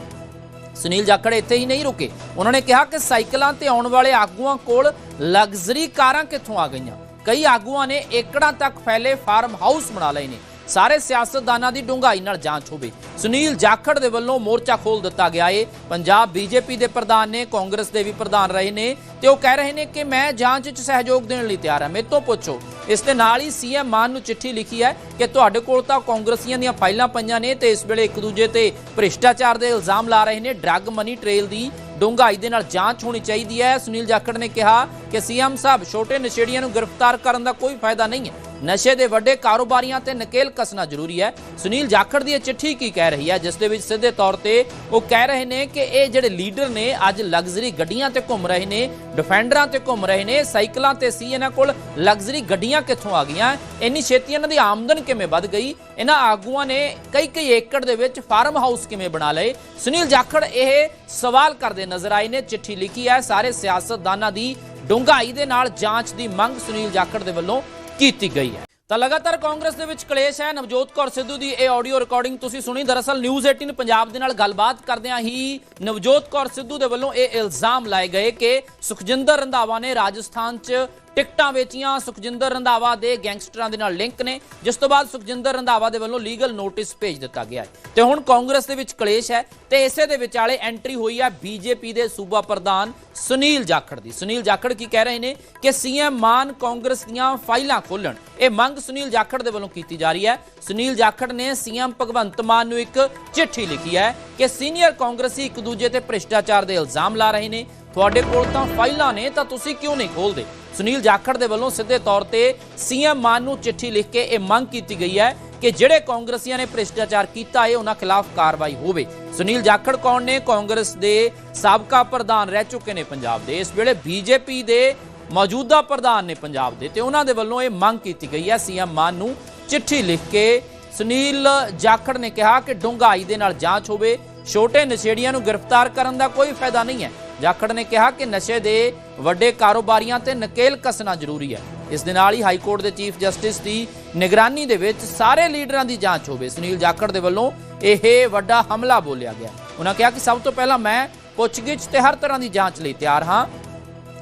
ਸੁਨੀਲ ਜਾਖੜ ਇੱਥੇ ਹੀ ਨਹੀਂ ਰੁਕੇ। ਉਹਨਾਂ ਨੇ ਕਿਹਾ ਕਿ ਸਾਈਕਲਾਂ ਤੇ ਆਉਣ ਵਾਲੇ ਆਗੂਆਂ ਕੋਲ ਲਗਜ਼ਰੀ ਕਾਰਾਂ ਕਿੱਥੋਂ ਆ ਗਈਆਂ? ਕਈ ਆਗੂਆਂ ਨੇ ਏਕੜਾਂ ਤੱਕ ਫੈਲੇ ਫਾਰਮ ਹਾਊਸ ਬਣਾ ਲਏ ਨੇ। ਸਾਰੇ ਸਿਆਸਤਦਾਨਾਂ ਦੀ ਡੂੰਘਾਈ ਨਾਲ ਜਾਂਚ ਹੋਵੇ। ਸੁਨੀਲ ਜਾਖੜ ਦੇ ਵੱਲੋਂ ਮੋਰਚਾ ਖੋਲ ਦਿੱਤਾ ਗਿਆ ਏ। ਪੰਜਾਬ ਬੀਜੇਪੀ ਦੇ ਪ੍ਰਧਾਨ ਨੇ, ਕਾਂਗਰਸ ਦੇ ਵੀ ਪ੍ਰਧਾਨ ਰਹੇ ਨੇ ਤੇ ਉਹ ਕਹਿ ਰਹੇ ਨੇ ਕਿ ਮੈਂ ਜਾਂਚ ਵਿੱਚ ਸਹਿਯੋਗ ਦੇਣ ਲਈ ਤਿਆਰ ਹਾਂ। ਮੇਰੇ ਤੋਂ ਪੁੱਛੋ, ਇਸ ਦੇ ਨਾਲ ਹੀ ਸੀਐਮ ਮਾਨ ਨੂੰ ਚਿੱਠੀ ਲਿਖੀ ਹੈ ਕਿ ਤੁਹਾਡੇ ਕੋਲ ਤਾਂ ਕਾਂਗਰਸੀਆਂ ਦੀਆਂ ਫਾਈਲਾਂ ਪਈਆਂ ਨੇ ਤੇ ਇਸ ਵੇਲੇ ਇੱਕ ਦੂਜੇ ਤੇ ਭ੍ਰਿਸ਼ਟਾਚਾਰ ਦੇ ਇਲਜ਼ਾਮ ਲਾ ਰਹੇ ਨੇ। ਡਰੱਗ ਮਨੀ ਟ੍ਰੇਲ ਦੀ ਡੂੰਘਾਈ ਦੇ ਨਾਲ ਜਾਂਚ ਹੋਣੀ ਚਾਹੀਦੀ ਹੈ। ਸੁਨੀਲ ਜਾਖੜ ਨੇ ਕਿਹਾ ਕਿ ਸੀਐਮ ਸਾਹਿਬ ਛੋਟੇ ਨਸ਼ੇੜੀਆਂ ਨੂੰ ਗ੍ਰਿਫਤਾਰ ਕਰਨ ਦਾ ਕੋਈ ਫਾਇਦਾ ਨਹੀਂ ਹੈ। ਨਸ਼ੇ ਦੇ ਵੱਡੇ ਕਾਰੋਬਾਰੀਆਂ ਤੇ ਨਕੇਲ ਕੱਸਣਾ ਜ਼ਰੂਰੀ ਹੈ। ਸੁਨੀਲ ਜਾਖੜ ਦੀ ਇਹ ਚਿੱਠੀ ਕੀ ਕਹਿ ਰਹੀ ਹੈ, ਜਿਸ ਦੇ ਵਿੱਚ ਸਿੱਧੇ ਤੌਰ ਤੇ ਉਹ ਕਹਿ ਰਹੇ ਨੇ ਕਿ ਇਹ ਜਿਹੜੇ ਲੀਡਰ ਨੇ ਅੱਜ ਲਗਜ਼ਰੀ ਗੱਡੀਆਂ ਤੇ ਘੁੰਮ ਰਹੇ ਨੇ, ਡਿਫੈਂਡਰਾਂ ਤੇ ਘੁੰਮ ਰਹੇ ਨੇ, ਸਾਈਕਲਾਂ ਤੇ ਸੀ ਇਹਨਾਂ ਕੋਲ, ਲਗਜ਼ਰੀ ਗੱਡੀਆਂ ਕਿੱਥੋਂ ਆ ਗਈਆਂ, ਇੰਨੀ ਛੇਤੀ ਇਹਨਾਂ ਦੀ ਆਮਦਨ ਕਿਵੇਂ ਵੱਧ ਗਈ? ਇਹਨਾਂ ਆਗੂਆਂ ਨੇ ਕਈ ਕਈ ਏਕੜ ਦੇ ਵਿੱਚ ਫਾਰਮ ਹਾਊਸ ਕਿਵੇਂ ਬਣਾ ਲਏ? ਸੁਨੀਲ ਜਾਖੜ ਇਹ ਸਵਾਲ ਕਰਦੇ ਨਜ਼ਰ ਆਏ ਨੇ, ਚਿੱਠੀ ਲਿਖੀ ਹੈ, ਸਾਰੇ ਸਿਆਸਤਦਾਨਾਂ ਦੀ ਡੂੰਘਾਈ ਦੇ ਨਾਲ ਜਾਂਚ ਦੀ ਮੰਗ ਸੁਨੀਲ ਜਾਖੜ ਦੇ ਵੱਲੋਂ ਕੀਤੀ ਗਈ ਹੈ। ਤਾਂ ਲਗਾਤਾਰ ਕਾਂਗਰਸ ਦੇ ਵਿੱਚ ਕਲੇਸ਼ ਹੈ। ਨਵਜੋਤ ਕੌਰ ਸਿੱਧੂ ਦੀ ਇਹ ਆਡੀਓ ਰਿਕਾਰਡਿੰਗ ਤੁਸੀਂ ਸੁਣੀ। ਦਰਅਸਲ ਨਿਊਜ਼ 18 ਪੰਜਾਬ ਦੇ ਨਾਲ ਗੱਲਬਾਤ ਕਰਦਿਆਂ ਹੀ ਨਵਜੋਤ ਕੌਰ ਸਿੱਧੂ ਦੇ ਵੱਲੋਂ ਇਹ ਇਲਜ਼ਾਮ ਲਾਏ ਗਏ ਕਿ ਸੁਖਜਿੰਦਰ ਰੰਧਾਵਾ ਨੇ ਰਾਜਸਥਾਨ 'ਚ ਟਿਕਟਾਂ ਵੇਚੀਆਂ। ਸੁਖਜਿੰਦਰ ਰੰਧਾਵਾ ਦੇ ਗੈਂਗਸਟਰਾਂ ਦੇ ਨਾਲ ਲਿੰਕ ਨੇ। ਜਿਸ ਤੋਂ ਬਾਅਦ ਸੁਖਜਿੰਦਰ ਰੰਧਾਵਾ ਦੇ ਵੱਲੋਂ ਲੀਗਲ ਨੋਟਿਸ ਭੇਜ ਦਿੱਤਾ ਗਿਆ ਹੈ। ਤੇ ਹੁਣ ਕਾਂਗਰਸ ਦੇ ਵਿੱਚ ਕਲੇਸ਼ ਹੈ ਤੇ ਇਸੇ ਦੇ ਵਿਚਾਲੇ ਐਂਟਰੀ ਹੋਈ ਹੈ ਬੀਜੇਪੀ ਦੇ ਸੂਬਾ ਪ੍ਰਧਾਨ ਸੁਨੀਲ ਜਾਖੜ ਦੀ। ਸੁਨੀਲ ਜਾਖੜ ਕੀ ਕਹਿ ਰਹੇ ਨੇ ਕਿ ਸੀਐਮ ਮਾਨ ਕਾਂਗਰਸ ਦੀਆਂ ਫਾਈਲਾਂ ਖੋਲਣ ਇਹ ਮੰਗ ਸੁਨੀਲ ਜਾਖੜ ਦੇ ਵੱਲੋਂ ਕੀਤੀ ਜਾ ਰਹੀ ਹੈ। ਸੁਨੀਲ ਜਾਖੜ ਨੇ ਸੀਐਮ ਭਗਵੰਤ ਮਾਨ ਨੂੰ ਇੱਕ ਚਿੱਠੀ ਲਿਖੀ ਹੈ ਕਿ ਸੀਨੀਅਰ ਕਾਂਗਰਸੀ ਇੱਕ ਦੂਜੇ ਤੇ ਭ੍ਰਿਸ਼ਟਾਚਾਰ ਦੇ ਇਲਜ਼ਾਮ ਲਾ ਰਹੇ ਨੇ। ਤੁਹਾਡੇ ਕੋਲ ਤਾਂ ਫਾਈਲਾਂ ਨੇ, ਤਾਂ ਤੁਸੀਂ ਕਿਉਂ ਨਹੀਂ ਖੋਲਦੇ ਸੁਨੀਲ ਜਾਖੜ ਦੇ ਵੱਲੋਂ ਸਿੱਧੇ ਤੌਰ ਤੇ ਸੀਐਮ ਮਾਨ ਨੂੰ ਚਿੱਠੀ ਲਿਖ ਕੇ ਇਹ ਮੰਗ ਕੀਤੀ ਗਈ ਹੈ ਕਿ ਜਿਹੜੇ ਕਾਂਗਰਸੀਆਂ ਨੇ ਭ੍ਰਿਸ਼ਟਾਚਾਰ ਕੀਤਾ ਹੈ, ਉਹਨਾਂ ਖਿਲਾਫ ਕਾਰਵਾਈ ਹੋਵੇ। ਸੁਨੀਲ ਜਾਖੜ ਕੌਣ ਨੇ? ਕਾਂਗਰਸ ਦੇ ਸਾਬਕਾ ਪ੍ਰਧਾਨ ਰਹਿ ਚੁੱਕੇ ਨੇ ਪੰਜਾਬ ਦੇ। ਇਸ ਵੇਲੇ ਬੀਜੇਪੀ ਦੇ ਮੌਜੂਦਾ ਪ੍ਰਧਾਨ ਨੇ ਪੰਜਾਬ ਦੇ। ਤੇ ਉਹਨਾਂ ਦੇ ਵੱਲੋਂ ਇਹ ਮੰਗ ਕੀਤੀ ਗਈ ਹੈ, ਸੀਐਮ ਮਾਨ ਨੂੰ ਚਿੱਠੀ ਲਿਖ ਕੇ ਸੁਨੀਲ ਜਾਖੜ ਨੇ ਕਿਹਾ ਕਿ ਡੂੰਘਾਈ ਦੇ ਨਾਲ ਜਾਂਚ ਹੋਵੇ। ਛੋਟੇ ਨਸ਼ੇੜੀਆਂ ਨੂੰ ਗ੍ਰਿਫਤਾਰ ਕਰਨ ਦਾ ਕੋਈ ਫਾਇਦਾ ਨਹੀਂ ਹੈ। ਜਾਖੜ ਨੇ ਕਿਹਾ ਕਿ ਨਸ਼ੇ ਦੇ ਵੱਡੇ ਕਾਰੋਬਾਰੀਆਂ ਤੇ ਨਕੇਲ ਕੱਸਣਾ ਜ਼ਰੂਰੀ ਹੈ। ਇਸ ਦੇ ਨਾਲ ਹੀ ਹਾਈ ਕੋਰਟ ਦੇ ਚੀਫ ਜਸਟਿਸ ਦੀ ਨਿਗਰਾਨੀ ਦੇ ਵਿੱਚ ਸਾਰੇ ਲੀਡਰਾਂ ਦੀ ਜਾਂਚ ਹੋਵੇ। ਸੁਨੀਲ ਜਾਖੜ ਦੇ ਵੱਲੋਂ ਇਹ ਵੱਡਾ ਹਮਲਾ ਬੋਲਿਆ ਗਿਆ। ਉਹਨਾਂ ਕਿਹਾ ਕਿ ਸਭ ਤੋਂ ਪਹਿਲਾਂ ਮੈਂ ਪੁੱਛਗਿੱਛ ਤੇ ਹਰ ਤਰ੍ਹਾਂ ਦੀ ਜਾਂਚ ਲਈ ਤਿਆਰ ਹਾਂ।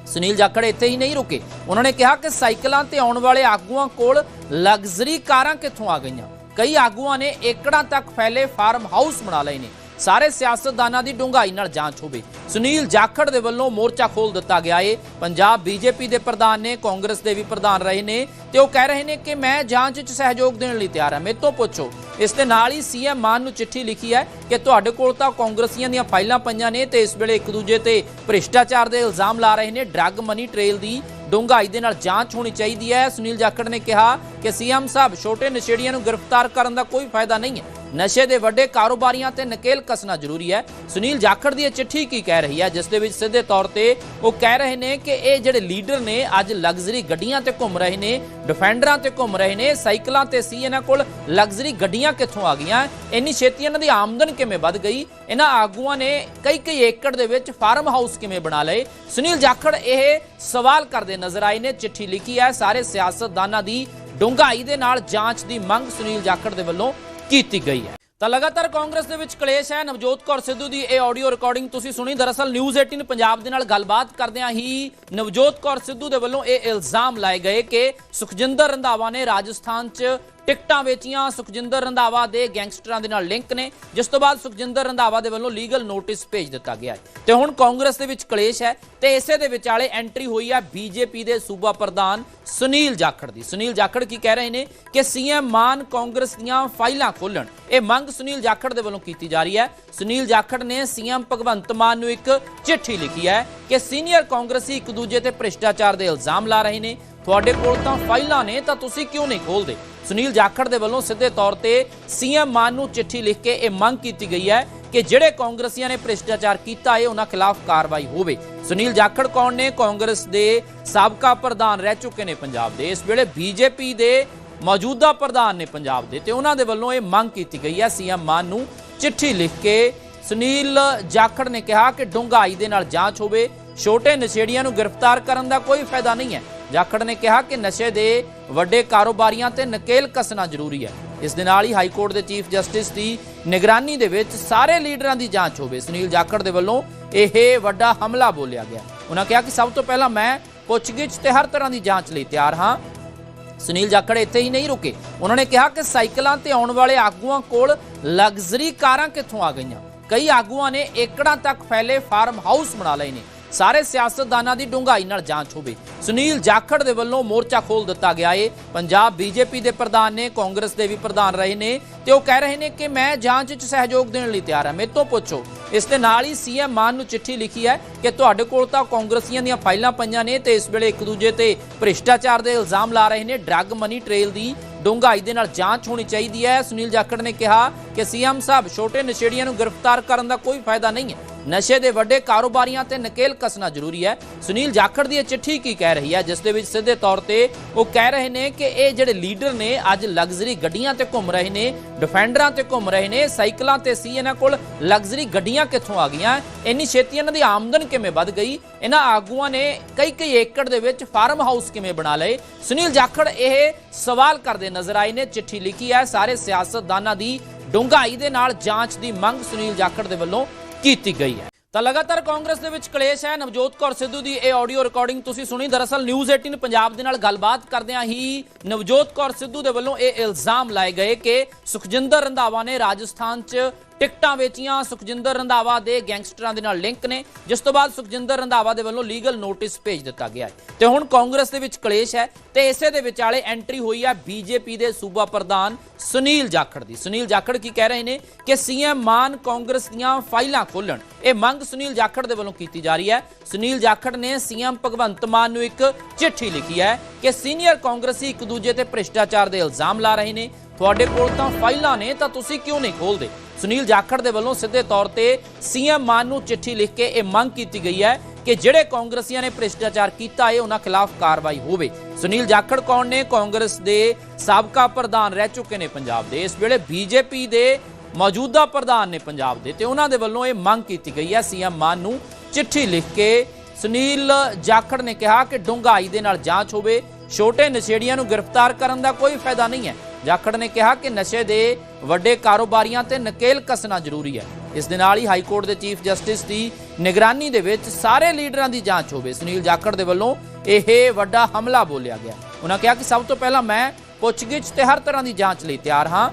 ਸੁਨੀਲ ਜਾਖੜ ਇੱਥੇ ਹੀ ਨਹੀਂ ਰੁਕੇ। ਉਹਨਾਂ ਨੇ ਕਿਹਾ ਕਿ ਸਾਈਕਲਾਂ ਤੇ ਆਉਣ ਵਾਲੇ ਆਗੂਆਂ ਕੋਲ ਲਗਜ਼ਰੀ ਕਾਰਾਂ ਕਿੱਥੋਂ ਆ ਗਈਆਂ? ਕਈ ਆਗੂਆਂ ਨੇ ਏਕੜਾਂ ਤੱਕ ਫੈਲੇ ਫਾਰਮ ਹਾਊਸ ਬਣਾ ਲਏ ਨੇ। ਸਾਰੇ ਸਿਆਸਤਦਾਨਾਂ ਦੀ ਡੂੰਘਾਈ ਨਾਲ ਜਾਂਚ ਹੋਵੇ। ਸੁਨੀਲ ਜਾਖੜ ਦੇ ਵੱਲੋਂ ਮੋਰਚਾ ਖੋਲ ਦਿੱਤਾ ਗਿਆ ਏ। ਪੰਜਾਬ ਬੀਜੇਪੀ ਦੇ ਪ੍ਰਧਾਨ ਨੇ, ਕਾਂਗਰਸ ਦੇ ਵੀ ਪ੍ਰਧਾਨ ਰਹੇ ਨੇ ਤੇ ਉਹ ਕਹਿ ਰਹੇ ਨੇ ਕਿ ਮੈਂ ਜਾਂਚ 'ਚ ਸਹਿਯੋਗ ਦੇਣ ਲਈ ਤਿਆਰ ਹਾਂ। ਮੇਰੇ ਤੋਂ ਪੁੱਛੋ, ਇਸ ਦੇ ਨਾਲ ਹੀ ਸੀਐਮ ਮਾਨ ਨੂੰ ਚਿੱਠੀ ਲਿਖੀ ਹੈ ਕਿ ਤੁਹਾਡੇ ਕੋਲ ਤਾਂ ਕਾਂਗਰਸੀਆਂ ਦੀਆਂ ਫਾਈਲਾਂ ਪਈਆਂ ਨੇ ਤੇ ਇਸ ਵੇਲੇ ਇੱਕ ਦੂਜੇ ਤੇ ਭ੍ਰਿਸ਼ਟਾਚਾਰ ਦੇ ਇਲਜ਼ਾਮ ਲਾ ਰਹੇ ਨੇ। ਡਰੱਗ ਮਨੀ ਟ੍ਰੇਲ ਦੀ ਡੂੰਘਾਈ ਦੇ ਨਾਲ ਜਾਂਚ ਹੋਣੀ ਚਾਹੀਦੀ ਹੈ। ਸੁਨੀਲ ਜਾਖੜ ਨੇ ਕਿਹਾ ਕਿ ਸੀਐਮ ਸਾਹਿਬ ਛੋਟੇ ਨਸ਼ੇੜੀਆਂ ਨੂੰ ਗ੍ਰਿਫਤਾਰ ਕਰਨ ਦਾ ਕੋਈ ਫਾਇਦਾ ਨਹੀਂ ਹੈ। ਨਸ਼ੇ ਦੇ ਵੱਡੇ ਕਾਰੋਬਾਰੀਆਂ ਤੇ ਨਕੇਲ ਕੱਸਣਾ ਜ਼ਰੂਰੀ ਹੈ। ਸੁਨੀਲ ਜਾਖੜ ਦੀ ਇਹ ਚਿੱਠੀ ਕੀ ਕਹਿ ਰਹੀ ਹੈ, ਜਿਸ ਦੇ ਵਿੱਚ ਸਿੱਧੇ ਤੌਰ ਤੇ ਉਹ ਕਹਿ ਰਹੇ ਨੇ ਕਿ ਇਹ ਜਿਹੜੇ ਲੀਡਰ ਨੇ ਅੱਜ ਲਗਜ਼ਰੀ ਗੱਡੀਆਂ ਤੇ ਘੁੰਮ ਰਹੇ ਨੇ, ਡਿਫੈਂਡਰਾਂ ਤੇ ਘੁੰਮ ਰਹੇ ਨੇ, ਸਾਈਕਲਾਂ ਤੇ ਸੀ ਇਹਨਾਂ ਕੋਲ, ਲਗਜ਼ਰੀ ਗੱਡੀਆਂ ਕਿੱਥੋਂ ਆ ਗਈਆਂ, ਇੰਨੀ ਛੇਤੀ ਇਹਨਾਂ ਦੀ ਆਮਦਨ ਕਿਵੇਂ ਵੱਧ ਗਈ? ਇਹਨਾਂ ਆਗੂਆਂ ਨੇ ਕਈ ਕਈ ਏਕੜ ਦੇ ਵਿੱਚ ਫਾਰਮ ਹਾਊਸ ਕਿਵੇਂ ਬਣਾ ਲਏ? ਸੁਨੀਲ ਜਾਖੜ ਇਹ ਸਵਾਲ ਕਰਦੇ ਨਜ਼ਰ ਆਏ ਨੇ, ਚਿੱਠੀ ਲਿਖੀ ਹੈ, ਸਾਰੇ ਸਿਆਸਤਦਾਨਾਂ ਦੀ ਡੂੰਘਾਈ ਦੇ ਨਾਲ ਜਾਂਚ ਦੀ ਮੰਗ ਸੁਨੀਲ ਜਾਖੜ ਦੇ ਵੱਲੋਂ ਕੀਤੀ ਗਈ ਹੈ। ਤਾਂ ਲਗਾਤਾਰ ਕਾਂਗਰਸ ਦੇ ਵਿੱਚ ਕਲੇਸ਼ ਹੈ। ਨਵਜੋਤ ਕੌਰ ਸਿੱਧੂ ਦੀ ਇਹ ਆਡੀਓ ਰਿਕਾਰਡਿੰਗ ਤੁਸੀਂ ਸੁਣੀ। ਦਰਅਸਲ ਨਿਊਜ਼ 18 ਪੰਜਾਬ ਦੇ ਨਾਲ ਗੱਲਬਾਤ ਕਰਦਿਆਂ ਹੀ ਨਵਜੋਤ ਕੌਰ ਸਿੱਧੂ ਦੇ ਵੱਲੋਂ ਇਹ ਇਲਜ਼ਾਮ ਲਾਏ ਗਏ ਕਿ ਸੁਖਜਿੰਦਰ ਰੰਧਾਵਾ ਨੇ ਰਾਜਸਥਾਨ 'ਚ ਟਿਕਟਾਂ ਵੇਚੀਆਂ। ਸੁਖਜਿੰਦਰ ਰੰਧਾਵਾ ਦੇ ਗੈਂਗਸਟਰਾਂ ਦੇ ਨਾਲ ਲਿੰਕ ਨੇ। ਜਿਸ ਤੋਂ ਬਾਅਦ ਸੁਖਜਿੰਦਰ ਰੰਧਾਵਾ ਦੇ ਵੱਲੋਂ ਲੀਗਲ ਨੋਟਿਸ ਭੇਜ ਦਿੱਤਾ ਗਿਆ ਹੈ। ਤੇ ਹੁਣ ਕਾਂਗਰਸ ਦੇ ਵਿੱਚ ਕਲੇਸ਼ ਹੈ ਤੇ ਇਸੇ ਦੇ ਵਿਚਾਲੇ ਐਂਟਰੀ ਹੋਈ ਹੈ ਬੀਜੇਪੀ ਦੇ ਸੂਬਾ ਪ੍ਰਧਾਨ ਸੁਨੀਲ ਜਾਖੜ ਦੀ। ਸੁਨੀਲ ਜਾਖੜ ਕੀ ਕਹਿ ਰਹੇ ਨੇ ਕਿ ਸੀਐਮ ਮਾਨ ਕਾਂਗਰਸ ਦੀਆਂ ਫਾਈਲਾਂ ਖੋਲਣ ਇਹ ਮੰਗ ਸੁਨੀਲ ਜਾਖੜ ਦੇ ਵੱਲੋਂ ਕੀਤੀ ਜਾ ਰਹੀ ਹੈ। ਸੁਨੀਲ ਜਾਖੜ ਨੇ ਸੀਐਮ ਭਗਵੰਤ ਮਾਨ ਨੂੰ ਇੱਕ ਚਿੱਠੀ ਲਿਖੀ ਹੈ ਕਿ ਸੀਨੀਅਰ ਕਾਂਗਰਸੀ ਇੱਕ ਦੂਜੇ ਤੇ ਭ੍ਰਿਸ਼ਟਾਚਾਰ ਦੇ ਇਲਜ਼ਾਮ ਲਾ ਰਹੇ ਨੇ। ਤੁਹਾਡੇ ਕੋਲ ਤਾਂ ਫਾਈਲਾਂ ਨੇ, ਤਾਂ ਤੁਸੀਂ ਕਿਉਂ ਨਹੀਂ ਖੋਲਦੇ ਸੁਨੀਲ ਜਾਖੜ ਦੇ ਵੱਲੋਂ ਸਿੱਧੇ ਤੌਰ ਤੇ ਸੀਐਮ ਮਾਨ ਨੂੰ ਚਿੱਠੀ ਲਿਖ ਕੇ ਇਹ ਮੰਗ ਕੀਤੀ ਗਈ ਹੈ ਕਿ ਜਿਹੜੇ ਕਾਂਗਰਸੀਆਂ ਨੇ ਭ੍ਰਿਸ਼ਟਾਚਾਰ ਕੀਤਾ ਹੈ ਉਹਨਾਂ ਖਿਲਾਫ ਕਾਰਵਾਈ ਹੋਵੇ। ਸੁਨੀਲ ਜਾਖੜ ਕੌਣ ਨੇ? ਕਾਂਗਰਸ ਦੇ ਸਾਬਕਾ ਪ੍ਰਧਾਨ ਰਹਿ ਚੁੱਕੇ ਨੇ ਪੰਜਾਬ ਦੇ। ਇਸ ਵੇਲੇ ਬੀਜੇਪੀ ਦੇ ਮੌਜੂਦਾ ਪ੍ਰਧਾਨ ਨੇ ਪੰਜਾਬ ਦੇ ਤੇ ਉਹਨਾਂ ਦੇ ਵੱਲੋਂ ਇਹ ਮੰਗ ਕੀਤੀ ਗਈ ਹੈ ਸੀਐਮ ਮਾਨ ਨੂੰ ਚਿੱਠੀ ਲਿਖ ਕੇ। ਸੁਨੀਲ ਜਾਖੜ ਨੇ ਕਿਹਾ ਕਿ ਡੂੰਘਾਈ ਦੇ ਨਾਲ ਜਾਂਚ ਹੋਵੇ। ਛੋਟੇ ਨਸ਼ੇੜੀਆਂ ਨੂੰ ਗ੍ਰਿਫਤਾਰ ਕਰਨ ਦਾ ਕੋਈ ਫਾਇਦਾ ਨਹੀਂ ਹੈ। ਜਾਖੜ ਨੇ ਕਿਹਾ ਕਿ ਨਸ਼ੇ ਦੇ ਵੱਡੇ ਕਾਰੋਬਾਰੀਆਂ ਤੇ ਨਕੇਲ ਕੱਸਣਾ ਜ਼ਰੂਰੀ ਹੈ। ਇਸ ਦੇ ਨਾਲ ਹੀ ਹਾਈ ਕੋਰਟ ਦੇ ਚੀਫ ਜਸਟਿਸ ਦੀ ਨਿਗਰਾਨੀ ਦੇ ਵਿੱਚ ਸਾਰੇ ਲੀਡਰਾਂ ਦੀ ਜਾਂਚ ਹੋਵੇ। ਸੁਨੀਲ ਜਾਖੜ ਦੇ ਵੱਲੋਂ ਇਹ ਵੱਡਾ ਹਮਲਾ ਬੋਲਿਆ ਗਿਆ। ਉਹਨਾਂ ਕਿਹਾ ਕਿ ਸਭ ਤੋਂ ਪਹਿਲਾਂ ਮੈਂ ਪੁੱਛਗਿੱਛ ਤੇ ਹਰ ਤਰ੍ਹਾਂ ਦੀ ਜਾਂਚ ਲਈ ਤਿਆਰ ਹਾਂ। ਸੁਨੀਲ ਜਾਖੜ ਇੱਥੇ ਹੀ ਨਹੀਂ ਰੁਕੇ। ਉਹਨਾਂ ਨੇ ਕਿਹਾ ਕਿ ਸਾਈਕਲਾਂ ਤੇ ਆਉਣ ਵਾਲੇ ਆਗੂਆਂ ਕੋਲ ਲਗਜ਼ਰੀ ਕਾਰਾਂ ਕਿੱਥੋਂ ਆ ਗਈਆਂ? ਕਈ ਆਗੂਆਂ ਨੇ ਏਕੜਾਂ ਤੱਕ ਫੈਲੇ ਫਾਰਮ ਹਾਊਸ ਬਣਾ ਲਏ ਨੇ। ਸਾਰੇ ਸਿਆਸਤਦਾਨਾਂ ਦੀ ਡੂੰਘਾਈ ਨਾਲ ਜਾਂਚ ਹੋਵੇ। ਸੁਨੀਲ ਜਾਖੜ ਦੇ ਵੱਲੋਂ ਮੋਰਚਾ ਖੋਲ ਦਿੱਤਾ ਗਿਆ ਏ। ਪੰਜਾਬ ਬੀਜੇਪੀ ਦੇ ਪ੍ਰਧਾਨ ਨੇ, ਕਾਂਗਰਸ ਦੇ ਵੀ ਪ੍ਰਧਾਨ ਰਹੇ ਨੇ ਤੇ ਉਹ ਕਹਿ ਰਹੇ ਨੇ ਕਿ ਮੈਂ ਜਾਂਚ 'ਚ ਸਹਿਯੋਗ ਦੇਣ ਲਈ ਤਿਆਰ ਹਾਂ ਮੇਰੇ ਤੋਂ ਪੁੱਛੋ, ਇਸ ਦੇ ਨਾਲ ਹੀ ਸੀਐਮ ਮਾਨ ਨੂੰ ਚਿੱਠੀ ਲਿਖੀ ਹੈ ਕਿ ਤੁਹਾਡੇ ਕੋਲ ਤਾਂ ਕਾਂਗਰਸੀਆਂ ਦੀਆਂ ਫਾਈਲਾਂ ਪਈਆਂ ਨੇ ਤੇ ਇਸ ਵੇਲੇ ਇੱਕ ਦੂਜੇ ਤੇ ਭ੍ਰਿਸ਼ਟਾਚਾਰ ਦੇ ਇਲਜ਼ਾਮ ਲਾ ਰਹੇ ਨੇ। ਡਰੱਗ ਮਨੀ ਟ੍ਰੇਲ ਦੀ ਡੂੰਘਾਈ ਦੇ ਨਾਲ ਜਾਂਚ ਹੋਣੀ ਚਾਹੀਦੀ ਹੈ। ਸੁਨੀਲ ਜਾਖੜ ਨੇ ਕਿਹਾ ਕਿ ਸੀਐਮ ਸਾਹਿਬ ਛੋਟੇ ਨਸ਼ੇੜੀਆਂ ਨੂੰ ਗ੍ਰਿਫਤਾਰ ਕਰਨ ਦਾ ਕੋਈ ਫਾਇਦਾ ਨਹੀਂ ਹੈ। ਨਸ਼ੇ ਦੇ ਵੱਡੇ ਕਾਰੋਬਾਰੀਆਂ ਤੇ ਨਕੇਲ ਕਸਣਾ ਜ਼ਰੂਰੀ ਹੈ। ਸੁਨੀਲ ਜਾਖੜ ਦੀ ਇਹ ਚਿੱਠੀ ਕੀ ਕਹਿ ਰਹੀ ਹੈ, ਜਿਸ ਦੇ ਵਿੱਚ ਸਿੱਧੇ ਤੌਰ ਤੇ ਉਹ ਕਹਿ ਰਹੇ ਨੇ ਕਿ ਇਹ ਜਿਹੜੇ ਲੀਡਰ ਨੇ ਅੱਜ ਲਗਜ਼ਰੀ ਗੱਡੀਆਂ ਤੇ ਘੁੰਮ ਰਹੇ ਨੇ, ਡਿਫੈਂਡਰਾਂ ਤੇ ਘੁੰਮ ਰਹੇ ਨੇ, ਸਾਈਕਲਾਂ ਤੇ ਸੀ ਇਹਨਾਂ ਕੋਲ, ਲਗਜ਼ਰੀ ਗੱਡੀਆਂ ਕਿੱਥੋਂ ਆ ਗਈਆਂ, ਇੰਨੀ ਛੇਤੀ ਇਹਨਾਂ ਦੀ ਆਮਦਨ ਕਿਵੇਂ ਵੱਧ ਗਈ? ਇਹਨਾਂ ਆਗੂਆਂ ਨੇ ਕਈ ਕਈ ਏਕੜ ਦੇ ਵਿੱਚ ਫਾਰਮ ਹਾਊਸ ਕਿਵੇਂ ਬਣਾ ਲਏ? ਸੁਨੀਲ ਜਾਖੜ ਇਹ ਸਵਾਲ ਕਰਦੇ ਨਜ਼ਰ ਆਏ ਨੇ, ਚਿੱਠੀ ਲਿਖੀ ਹੈ, ਸਾਰੇ ਸਿਆਸਤਦਾਨਾਂ ਦੀ ਡੂੰਘਾਈ ਦੇ ਨਾਲ ਜਾਂਚ ਦੀ ਮੰਗ ਸੁਨੀਲ ਜਾਖੜ ਦੇ ਵੱਲੋਂ ਕੀਤੀ ਗਈ ਹੈ। ਤਾਂ ਲਗਾਤਾਰ ਕਾਂਗਰਸ ਦੇ ਵਿੱਚ ਕਲੇਸ਼ ਹੈ। ਨਵਜੋਤ ਕੌਰ ਸਿੱਧੂ ਦੀ ਇਹ ਆਡੀਓ ਰਿਕਾਰਡਿੰਗ ਤੁਸੀਂ ਸੁਣੀ। ਦਰਅਸਲ ਨਿਊਜ਼ 18 ਪੰਜਾਬ ਦੇ ਨਾਲ ਗੱਲਬਾਤ ਕਰਦਿਆਂ ਹੀ ਨਵਜੋਤ ਕੌਰ ਸਿੱਧੂ ਦੇ ਵੱਲੋਂ ਇਹ ਇਲਜ਼ਾਮ ਲਾਏ ਗਏ ਕਿ ਸੁਖਜਿੰਦਰ ਰੰਧਾਵਾ ਨੇ ਰਾਜਸਥਾਨ 'ਚ ਟਿਕਟਾਂ ਵੇਚੀਆਂ। ਸੁਖਜਿੰਦਰ ਰੰਧਾਵਾ ਦੇ ਗੈਂਗਸਟਰਾਂ ਦੇ ਨਾਲ ਲਿੰਕ ਨੇ। ਜਿਸ ਤੋਂ ਬਾਅਦ ਸੁਖਜਿੰਦਰ ਰੰਧਾਵਾ ਦੇ ਵੱਲੋਂ ਲੀਗਲ ਨੋਟਿਸ ਭੇਜ ਦਿੱਤਾ ਗਿਆ ਹੈ। ਤੇ ਹੁਣ ਕਾਂਗਰਸ ਦੇ ਵਿੱਚ ਕਲੇਸ਼ ਹੈ ਤੇ ਇਸੇ ਦੇ ਵਿਚਾਲੇ ਐਂਟਰੀ ਹੋਈ ਹੈ ਬੀਜੇਪੀ ਦੇ ਸੂਬਾ ਪ੍ਰਧਾਨ ਸੁਨੀਲ ਜਾਖੜ ਦੀ। ਸੁਨੀਲ ਜਾਖੜ ਕੀ ਕਹਿ ਰਹੇ ਨੇ ਕਿ ਸੀਐਮ ਮਾਨ ਕਾਂਗਰਸ ਦੀਆਂ ਫਾਈਲਾਂ ਖੋਲਣ ਇਹ ਮੰਗ ਸੁਨੀਲ ਜਾਖੜ ਦੇ ਵੱਲੋਂ ਕੀਤੀ ਜਾ ਰਹੀ ਹੈ। ਸੁਨੀਲ ਜਾਖੜ ਨੇ ਸੀਐਮ ਭਗਵੰਤ ਮਾਨ ਨੂੰ ਇੱਕ ਚਿੱਠੀ ਲਿਖੀ ਹੈ ਕਿ ਸੀਨੀਅਰ ਕਾਂਗਰਸੀ ਇੱਕ ਦੂਜੇ ਤੇ ਭ੍ਰਿਸ਼ਟਾਚਾਰ ਦੇ ਇਲਜ਼ਾਮ ਲਾ ਰਹੇ ਨੇ। ਤੁਹਾਡੇ ਕੋਲ ਤਾਂ ਫਾਈਲਾਂ ਨੇ, ਤਾਂ ਤੁਸੀਂ ਕਿਉਂ ਨਹੀਂ ਖੋਲਦੇ ਸੁਨੀਲ ਜਾਖੜ ਦੇ ਵੱਲੋਂ ਸਿੱਧੇ ਤੌਰ ਤੇ ਸੀਐਮ ਮਾਨ ਨੂੰ ਚਿੱਠੀ ਲਿਖ ਕੇ ਇਹ ਮੰਗ ਕੀਤੀ ਗਈ ਹੈ ਕਿ ਜਿਹੜੇ ਕਾਂਗਰਸੀਆਂ ਨੇ ਭ੍ਰਿਸ਼ਟਾਚਾਰ ਕੀਤਾ ਹੈ, ਉਹਨਾਂ ਖਿਲਾਫ ਕਾਰਵਾਈ ਹੋਵੇ। ਸੁਨੀਲ ਜਾਖੜ ਕੌਣ ਨੇ? ਕਾਂਗਰਸ ਦੇ ਸਾਬਕਾ ਪ੍ਰਧਾਨ ਰਹਿ ਚੁੱਕੇ ਨੇ ਪੰਜਾਬ ਦੇ। ਇਸ ਵੇਲੇ ਬੀਜੇਪੀ ਦੇ ਮੌਜੂਦਾ ਪ੍ਰਧਾਨ ਨੇ ਪੰਜਾਬ ਦੇ ਤੇ ਉਹਨਾਂ ਦੇ ਵੱਲੋਂ ਇਹ ਮੰਗ ਕੀਤੀ ਗਈ ਹੈ, ਸੀਐਮ ਮਾਨ ਨੂੰ ਚਿੱਠੀ ਲਿਖ ਕੇ। ਸੁਨੀਲ ਜਾਖੜ ਨੇ ਕਿਹਾ ਕਿ ਡੂੰਘਾਈ ਦੇ ਨਾਲ ਜਾਂਚ ਹੋਵੇ, ਛੋਟੇ ਨਸ਼ੇੜੀਆਂ ਨੂੰ ਗ੍ਰਿਫਤਾਰ ਕਰਨ ਦਾ ਕੋਈ ਫਾਇਦਾ ਨਹੀਂ ਹੈ। ਜਾਖੜ ਨੇ ਕਿਹਾ ਕਿ ਨਸ਼ੇ ਦੇ ਵੱਡੇ ਕਾਰੋਬਾਰੀਆਂ ਤੇ ਨਕੇਲ ਕੱਸਣਾ ਜ਼ਰੂਰੀ ਹੈ। ਇਸ ਦੇ ਨਾਲ ਹੀ ਹਾਈ ਕੋਰਟ ਦੇ ਚੀਫ ਜਸਟਿਸ ਦੀ ਨਿਗਰਾਨੀ ਦੇ ਵਿੱਚ ਸਾਰੇ ਲੀਡਰਾਂ ਦੀ ਜਾਂਚ ਹੋਵੇ। ਸੁਨੀਲ ਜਾਖੜ ਦੇ ਵੱਲੋਂ ਇਹ ਵੱਡਾ ਹਮਲਾ ਬੋਲਿਆ ਗਿਆ। ਉਹਨਾਂ ਕਿਹਾ ਕਿ ਸਭ ਤੋਂ ਪਹਿਲਾਂ ਮੈਂ ਪੁੱਛਗਿੱਛ ਤੇ ਹਰ ਤਰ੍ਹਾਂ ਦੀ ਜਾਂਚ ਲਈ ਤਿਆਰ ਹਾਂ।